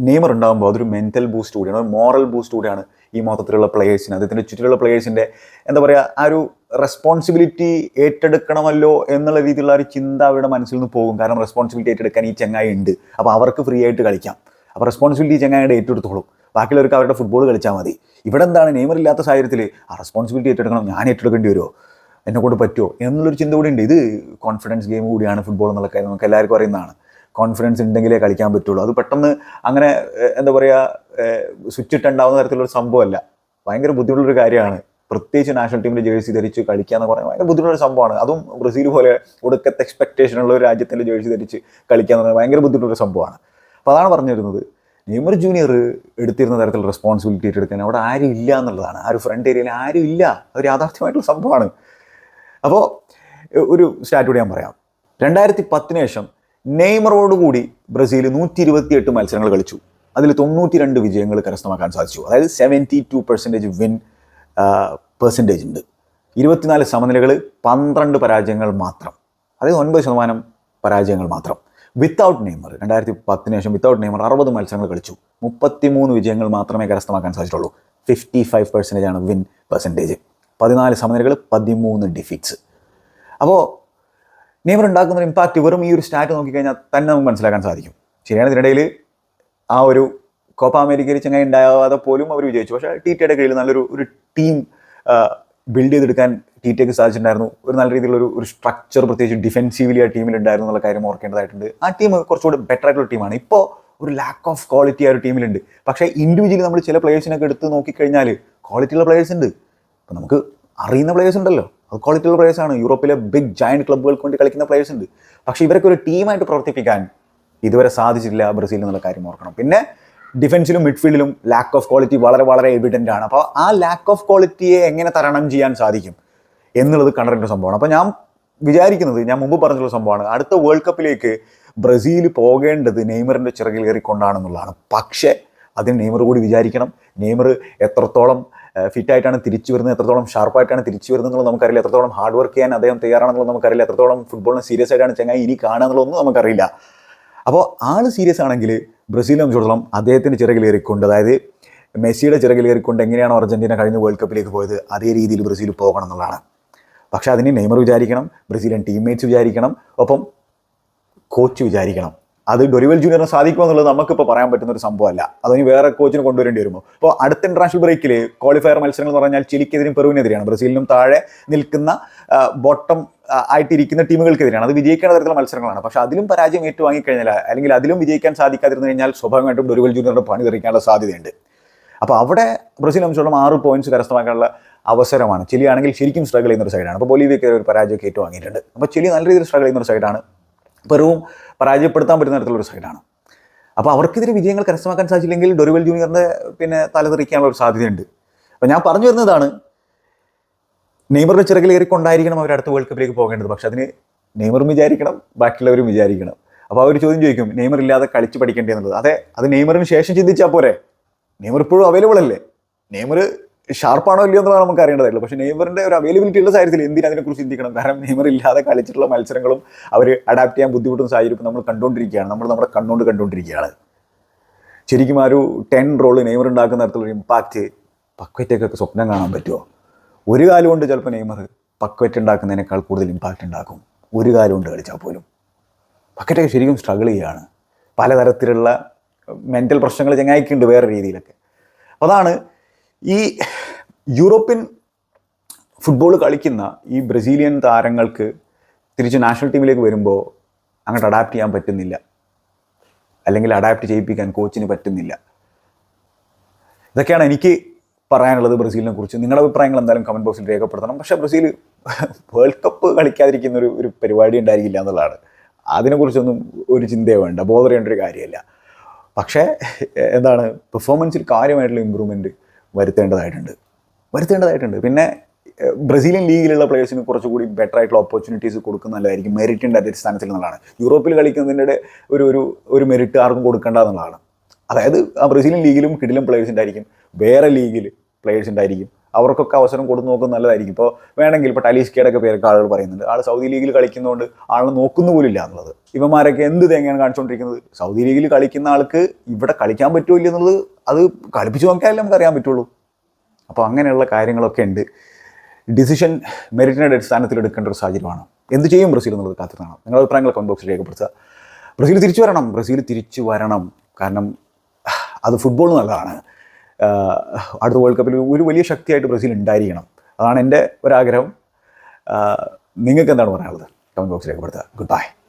നെയ്മർ ഉണ്ടാകുമ്പോൾ അതൊരു മെന്റൽ ബൂസ്റ്റ് കൂടിയാണ് ഒരു മോറൽ ബൂസ്റ്റ് കൂടിയാണ് ഈ മൊത്തത്തിലുള്ള പ്ലേയേഴ്സിന് അദ്ദേഹത്തിന്റെ ചുറ്റിലുള്ള പ്ലേയേഴ്സിന്റെ എന്താ പറയുക ആ ഒരു റെസ്പോൺസിബിലിറ്റി ഏറ്റെടുക്കണമല്ലോ എന്നുള്ള രീതിയിലുള്ള ഒരു ചിന്ത അവരുടെ മനസ്സിൽ നിന്ന് പോകും. കാരണം റെസ്പോൺസിബിലിറ്റി ഏറ്റെടുക്കാൻ ഈ ചങ്ങായി ഉണ്ട്. അപ്പോൾ അവർക്ക് ഫ്രീ ആയിട്ട് കളിക്കാം. അപ്പോൾ റെസ്പോൺസിബിലിറ്റി ചങ്ങായിയുടെ ഏറ്റെടുത്തോളും. ബാക്കിയുള്ളവർക്ക് അവരുടെ ഫുട്ബോൾ കളിച്ചാൽ മതി. ഇവിടെ എന്താണ് നെയ്മർ ഇല്ലാത്ത സാഹചര്യത്തിൽ ആ റെസ്പോൺസിബിലിറ്റി ഏറ്റെടുക്കണം ഞാൻ ഏറ്റെടുക്കേണ്ടി വരുമോ? എന്നെ കൊണ്ട് പറ്റുമോ? എന്നുള്ളൊരു ചിന്ത കൂടി ഉണ്ട്. ഇത് കോൺഫിഡൻസ് ഗെയിം കൂടിയാണ് ഫുട്ബോൾ എന്നുള്ള കാര്യം നമുക്ക് എല്ലാവർക്കും അറിയുന്നതാണ്. കോൺഫിഡൻസ് ഉണ്ടെങ്കിലേ കളിക്കാൻ പറ്റുള്ളൂ. അത് പെട്ടെന്ന് അങ്ങനെ എന്താ പറയുക സ്വിച്ച് ഇട്ടുണ്ടാവുന്ന തരത്തിലുള്ള സംഭവമല്ല. ഭയങ്കര ബുദ്ധിമുട്ടുള്ളൊരു കാര്യമാണ്. പ്രത്യേകിച്ച് നാഷണൽ ടീമിന്റെ ജേഴ്സി ധരിച്ച് കളിക്കുക എന്ന് പറയുന്നത് ഭയങ്കര ബുദ്ധിമുട്ടുള്ള സംഭവമാണ്. അതും ബ്രസീൽ പോലെ ഒടുക്കത്തെ എക്സ്പെക്ടേഷൻ ഉള്ള ഒരു രാജ്യത്തിന്റെ ജേഴ്സി ധരിച്ച് കളിക്കുക എന്ന് പറയുന്നത് ഭയങ്കര ബുദ്ധിമുട്ടുള്ള സംഭവമാണ്. അപ്പോൾ അതാണ് പറഞ്ഞു വരുന്നത് നെയ്മർ ജൂനിയർ എടുത്തിരുന്ന തരത്തിലുള്ള റെസ്പോൺസിബിലിറ്റി ഏറ്റെടുക്കാൻ അവിടെ ആരും ഇല്ല എന്നുള്ളതാണ്. ആ ഒരു ഫ്രണ്ട് ഏരിയയിൽ ആരും ഇല്ല. അത് യാഥാർത്ഥ്യമായിട്ടുള്ള സംഭവമാണ്. അപ്പോൾ ഒരു സ്റ്റാറ്റ് ഞാൻ പറയാം. രണ്ടായിരത്തി പത്തിന് ശേഷം നെയ്മറോടുകൂടി ബ്രസീൽ നൂറ്റി ഇരുപത്തിയെട്ട് മത്സരങ്ങൾ കളിച്ചു. അതിൽ തൊണ്ണൂറ്റി രണ്ട് വിജയങ്ങൾ കരസ്ഥമാക്കാൻ സാധിച്ചു. അതായത് seventy two percentage win percentage ഉണ്ട്. ഇരുപത്തിനാല് സമനിലകൾ പന്ത്രണ്ട് പരാജയങ്ങൾ മാത്രം. അതായത് ഒൻപത് ശതമാനം പരാജയങ്ങൾ മാത്രം. വിത്തൗട്ട് നെയ്മർ രണ്ടായിരത്തി പത്തിന് ശേഷം വിത്തൗട്ട് നെയ്മർ അറുപത് മത്സരങ്ങൾ കളിച്ചു. മുപ്പത്തിമൂന്ന് വിജയങ്ങൾ മാത്രമേ കരസ്ഥമാക്കാൻ സാധിച്ചിട്ടുള്ളൂ ഫിഫ്റ്റി ഫൈവ് പെർസെന്റേജ് ആണ് വിൻ പെർസെന്റേജ് പതിനാല് സമനിലകൾ പതിമൂന്ന് ഡിഫീറ്റ്സ് അപ്പോൾ നെയ്മർ ഉണ്ടാക്കുന്ന ഒരു ഇമ്പാക്റ്റ് വെറും ഈ ഒരു സ്റ്റാറ്റ് നോക്കിക്കഴിഞ്ഞാൽ തന്നെ നമുക്ക് മനസ്സിലാക്കാൻ സാധിക്കും. ശരിയാണ് ഇതിനിടയിൽ ആ ഒരു കോപ്പ അമേരിക്കയിൽ ചങ്ങായി ഉണ്ടാകാതെ പോലും അവർ വിജയിച്ചു. പക്ഷേ ടി ടിയുടെ കീഴിൽ നല്ലൊരു ഒരു ടീം ബിൽഡ് ചെയ്തെടുക്കാൻ ടി ടിക്ക് സാധിച്ചിട്ടുണ്ടായിരുന്നു. ഒരു നല്ല രീതിയിലുള്ള ഒരു ഒരു സ്ട്രക്ചർ പ്രത്യേകിച്ച് ഡിഫെൻസീവ്ലി ആ ടീമിൽ ഉണ്ടായിരുന്നു എന്നുള്ള കാര്യം ഓർക്കേണ്ടതായിട്ടുണ്ട്. ആ ടീം കുറച്ചുകൂടി ബെറ്റർ ആയിട്ടുള്ള ടീമാണ് ഇപ്പോൾ ഒരു ലാക്ക് ഓഫ് ക്വാളിറ്റി ആ ഒരു ടീമിലുണ്ട് പക്ഷേ ഇൻഡിവിജ്വലി നമ്മൾ ചില പ്ലേയേഴ്സിനൊക്കെ എടുത്ത് നോക്കിക്കഴിഞ്ഞാൽ ക്വാളിറ്റിയുള്ള പ്ലേയേഴ്സ് ഉണ്ട്. അപ്പോൾ നമുക്ക് അറിയുന്ന പ്ലേയേഴ്സ് ഉണ്ടല്ലോ. ക്വാളിറ്റിയുള്ള പ്ലേയേഴ്സ് ആണ്. യൂറോപ്പിലെ ബിഗ് ജയന്റ് ക്ലബ്ബുകൾക്ക് വേണ്ടി കളിക്കുന്ന പ്ലേയേഴ്സ് ഉണ്ട്. പക്ഷേ ഇവരൊക്കെ ഒരു ടീമായിട്ട് പ്രവർത്തിപ്പിക്കാൻ ഇതുവരെ സാധിച്ചിട്ടില്ല ബ്രസീൽ എന്നുള്ള കാര്യം ഓർക്കണം. പിന്നെ ഡിഫൻസിലും മിഡ്ഫീൽഡിലും ലാക്ക് ഓഫ് ക്വാളിറ്റി വളരെ വളരെ എവിഡന്റ് ആണ്. അപ്പോൾ ആ ലാക്ക് ഓഫ് ക്വാളിറ്റിയെ എങ്ങനെ തരണം ചെയ്യാൻ സാധിക്കും എന്നുള്ളത് കണ്ടറിന്റെ സംഭവമാണ്. അപ്പോൾ ഞാൻ വിചാരിക്കുന്നത് ഞാൻ മുമ്പ് പറഞ്ഞിട്ടുള്ള സംഭവമാണ് അടുത്ത വേൾഡ് കപ്പിലേക്ക് ബ്രസീൽ പോകേണ്ടത് നെയ്മറിന്റെ ചിറകിൽ കയറിക്കൊണ്ടാണെന്നുള്ളതാണ്. പക്ഷേ അതിന് നെയ്മർ കൂടി വിചാരിക്കണം. നെയ്മർ എത്രത്തോളം ഫിറ്റായിട്ടാണ് തിരിച്ചു വരുന്നത്. എത്രത്തോളം ഷാർപ്പായിട്ടാണ് തിരിച്ചു വരുന്നത് നമുക്കറിയില്ല. എത്രത്തോളം ഹാർഡ് വർക്ക് ചെയ്യാൻ അദ്ദേഹം തയ്യാറാണെന്നുള്ളത് നമുക്കറിയില്ല. എത്രത്തോളം ഫുട്ബോളിനെ സീരിയസ് ആയിട്ടാണ് ചങ്ങായി ഇനി കാണുക നമുക്കറിയില്ല. അപ്പോൾ ആൾ സീരിയസ് ആണെങ്കിൽ ബ്രസീലിനെ സംബന്ധിച്ചിടത്തോളം അദ്ദേഹത്തിന്റെ ചിറകിലേറിക്കൊണ്ട് അതായത് മെസ്സിയുടെ ചിറകിലേറിക്കൊണ്ട് എങ്ങനെയാണോ അർജന്റീന കഴിഞ്ഞ വേൾഡ് കപ്പിലേക്ക് പോയത് അതേ രീതിയിൽ ബ്രസീൽ പോകണം എന്നുള്ളതാണ്. പക്ഷേ അതിന് നെയ്മർ വിചാരിക്കണം ബ്രസീലിയൻ ടീംമേറ്റ്സ് വിചാരിക്കണം ഒപ്പം കോച്ച് വിചാരിക്കണം. അത് ഡൊറിവൽ ജൂനിയറിന് സാധിക്കുമോ എന്നുള്ളത് നമുക്കിപ്പോൾ പറയാൻ പറ്റുന്ന ഒരു സംഭവമല്ല. അതിന് വേറെ കോച്ചിന് കൊണ്ടുവരേണ്ടി വരുമോ? അപ്പോൾ അടുത്ത ഇന്റർനാഷണൽ ബ്രേക്കിൽ ക്വാളിഫയർ മത്സരങ്ങൾ എന്ന് പറഞ്ഞാൽ ചിലിക്കെതിരെയും പെറുവിനെതിരെയാണ്. ബ്രസീലിനും താഴെ നിൽക്കുന്ന ബോട്ടം ആയിട്ടിരിക്കുന്ന ടീമുകൾക്കെതിരെയാണ്. അത് വിജയിക്കേണ്ട തരത്തിലുള്ള മത്സരങ്ങളാണ്. പക്ഷേ അതിലും പരാജയം ഏറ്റുവാങ്ങിക്കഴിഞ്ഞാൽ അല്ലെങ്കിൽ അതിലും വിജയിക്കാൻ സാധിക്കാതിരുന്നു കഴിഞ്ഞാൽ സ്വാഭാവികമായിട്ടും ഡൊറിവൽ ജൂനിയറുടെ പണി തെറിക്കാനുള്ള സാധ്യതയുണ്ട്. അപ്പോൾ അവിടെ ബ്രസീൽ സംബന്ധിച്ചോളം ആറ് പോയിന്റ്സ് കരസ്ഥമാക്കാനുള്ള അവസരമാണ്. ചിലി ആണെങ്കിൽ ശരിക്കും സ്ട്രഗിൾ ചെയ്യുന്ന ഒരു സൈഡാണ് അപ്പോൾ ബൊലീവിയക്ക് ഒരു പരാജയമൊക്കെ ഏറ്റുവാങ്ങിയിട്ടുണ്ട്. അപ്പോൾ ചിലി നല്ല രീതിയിൽ സ്ട്രഗിൾ ചെയ്യുന്ന ഒരു സൈഡാണ് പെറുവും പരാജയപ്പെടുത്താൻ പറ്റുന്ന തരത്തിലുള്ള ഒരു സൈഡാണ് അപ്പോൾ അവർക്കെതിരെ വിജയങ്ങൾ കരസ്ഥമാക്കാൻ സാധിച്ചില്ലെങ്കിൽ ഡൊറിവൽ ജൂനിയറിന്റെ പിന്നെ തലതെറിക്കാനുള്ള ഒരു സാധ്യതയുണ്ട്. അപ്പോൾ ഞാൻ പറഞ്ഞു വരുന്നതാണ് നെയ്മറിന്റെ ചിറകിൽ ഏറിക്കൊണ്ടായിരിക്കണം അവർ അടുത്ത വേൾഡ് കപ്പിലേക്ക് പോകേണ്ടത്. പക്ഷേ അതിന് നെയ്മറും വിചാരിക്കണം ബാക്കിയുള്ളവരും വിചാരിക്കണം. അപ്പോൾ അവർ ചോദ്യം ചോദിക്കും നെയ്മർ ഇല്ലാതെ കളിച്ച് പഠിക്കേണ്ടി എന്നുള്ളത്. അതെ അത് നെയ്മറിന് ശേഷം ചിന്തിച്ചാൽ പോരെ? നെയ്മർ ഇപ്പോഴും അവൈലബിൾ അല്ലേ? നെയ്മർ ഷാർപ്പാണോ ഇല്ലയോ എന്നുള്ളത് നമുക്ക് അറിയേണ്ടതായിട്ടുള്ളൂ പക്ഷേ നെയ്മറിന്റെ ഒരു അവൈലബിലിറ്റി ഉള്ള സാഹചര്യത്തിൽ എന്തിനാ അതിനെക്കുറിച്ച് ചിന്തിക്കണം? കാരണം നെയ്മർ ഇല്ലാതെ കളിച്ചിട്ടുള്ള മത്സരങ്ങളും അവർ അഡാപ്റ്റ് ചെയ്യാൻ ബുദ്ധിമുട്ടുന്ന സാഹചര്യം നമ്മൾ കണ്ടുകൊണ്ടിരിക്കുകയാണ്. നമ്മൾ നമ്മുടെ കണ്ണുകൊണ്ട് കണ്ടുകൊണ്ടിരിക്കുകയാണ്. ശരിക്കും ആ ഒരു ടെൻ റോൾ നെയ്മർ ഉണ്ടാക്കുന്ന തരത്തിലുള്ള ഇമ്പാക്റ്റ് പക്വറ്റേക്കൊക്കെ സ്വപ്നം കാണാൻ പറ്റുമോ? ഒരു കാലം കൊണ്ട് ചിലപ്പോൾ നെയ്മർ പക്വറ്റ് ഉണ്ടാക്കുന്നതിനേക്കാൾ കൂടുതൽ ഇമ്പാക്റ്റ് ഉണ്ടാക്കും. ഒരു കാലം കൊണ്ട് കളിച്ചാൽ പോലും. പക്കറ്റൊക്കെ ശരിക്കും സ്ട്രഗിൾ ചെയ്യുകയാണ്. പലതരത്തിലുള്ള മെന്റൽ പ്രശ്നങ്ങൾ ചങ്ങായിക്കുണ്ട് വേറെ രീതിയിലൊക്കെ. അതാണ് ഈ യൂറോപ്യൻ ഫുട്ബോൾ കളിക്കുന്ന ഈ ബ്രസീലിയൻ താരങ്ങൾക്ക് തിരിച്ച് നാഷണൽ ടീമിലേക്ക് വരുമ്പോൾ അങ്ങോട്ട് അഡാപ്റ്റ് ചെയ്യാൻ പറ്റുന്നില്ല. അല്ലെങ്കിൽ അഡാപ്റ്റ് ചെയ്യിപ്പിക്കാൻ കോച്ചിന് പറ്റുന്നില്ല. ഇതൊക്കെയാണ് എനിക്ക് പറയാനുള്ളത് ബ്രസീലിനെ കുറിച്ച്. നിങ്ങളുടെ അഭിപ്രായങ്ങൾ എന്തായാലും കമന്റ് ബോക്സിൽ രേഖപ്പെടുത്തണം. പക്ഷേ ബ്രസീൽ വേൾഡ് കപ്പ് കളിക്കാതിരിക്കുന്ന ഒരു ഒരു പരിപാടി ഉണ്ടായിരിക്കില്ല എന്നുള്ളതാണ്. അതിനെക്കുറിച്ചൊന്നും ഒരു ചിന്തയോ വേണ്ട. ബോധർ ചെയ്യേണ്ട ഒരു കാര്യമല്ല. പക്ഷേ എന്താണ് പെർഫോമൻസിൽ കാര്യമായിട്ടുള്ള ഇമ്പ്രൂവ്മെന്റ് വരുത്തേണ്ടതായിട്ടുണ്ട്. വരുത്തേണ്ടതായിട്ടുണ്ട്. പിന്നെ ബ്രസീലിയൻ ലീഗിലുള്ള പ്ലേയേഴ്സിന് കുറച്ചുകൂടി ബെറ്റർ ആയിട്ടുള്ള ഓപ്പർച്യൂണിറ്റീസ് കൊടുക്കുന്ന നല്ലതായിരിക്കും. മെറിറ്റിന്റെ അടിസ്ഥാനത്തിൽ എന്നുള്ളതാണ് യൂറോപ്പിൽ കളിക്കുന്നതിന്റെ ഒരു ഒരു ഒരു മെറിറ്റ് ആർക്കും കൊടുക്കേണ്ട എന്നുള്ളതാണ്. അതായത് ആ ബ്രസീലിയൻ ലീഗിലും കിടിലും പ്ലേയേഴ്സ് ഉണ്ടായിരിക്കും. വേറെ ലീഗിൽ പ്ലേയേഴ്സ് ഉണ്ടായിരിക്കും. അവർക്കൊക്കെ അവസരം കൊടുത്തു നോക്കുന്നത് നല്ലതായിരിക്കും. ഇപ്പോൾ വേണമെങ്കിൽ ഇപ്പോൾ ടലീസ്കയുടെ ഒക്കെ പേരൊക്കെ ആളുകൾ പറയുന്നുണ്ട്. ആൾ സൗദി ലീഗിൽ കളിക്കുന്നതുകൊണ്ട് ആളെ നോക്കുന്ന പോലും ഇല്ല എന്നുള്ളത്. ഇവന്മാരൊക്കെ എന്ത് തേങ്ങയാണ് കാണിച്ചുകൊണ്ടിരിക്കുന്നത് സൗദി ലീഗിൽ കളിക്കുന്ന ആൾക്ക് ഇവിടെ കളിക്കാൻ പറ്റുമോ ഇല്ല എന്നുള്ളത് അത് കളിപ്പിച്ച് നോക്കിയാലേ നമുക്ക് അറിയാൻ പറ്റുള്ളൂ. അപ്പോൾ അങ്ങനെയുള്ള കാര്യങ്ങളൊക്കെ ഉണ്ട്. ഡിസിഷൻ മെറിറ്റിന്റെ അടിസ്ഥാനത്തിൽ എടുക്കേണ്ട ഒരു സാഹചര്യമാണ്. എന്ത് ചെയ്യും ബ്രസീൽ എന്നുള്ളത് കാത്തിരുന്നാണ്. നിങ്ങളുടെ അഭിപ്രായങ്ങൾ കമന്റ് ബോക്സിൽ രേഖപ്പെടുത്തുക. ബ്രസീൽ തിരിച്ചു വരണം. ബ്രസീൽ തിരിച്ചു വരണം. കാരണം അത് ഫുട്ബോൾ നല്ലതാണ്. അടുത്ത വേൾഡ് കപ്പിൽ ഒരു വലിയ ശക്തിയായിട്ട് ബ്രസീൽ ഉണ്ടായിരിക്കണം. അതാണ് എന്റെ ഒരാഗ്രഹം. നിങ്ങൾക്ക് എന്താണ് പറയാനുള്ളത്? കമന്റ് ബോക്സിൽ രേഖപ്പെടുത്തുക ഗുഡ് ബൈ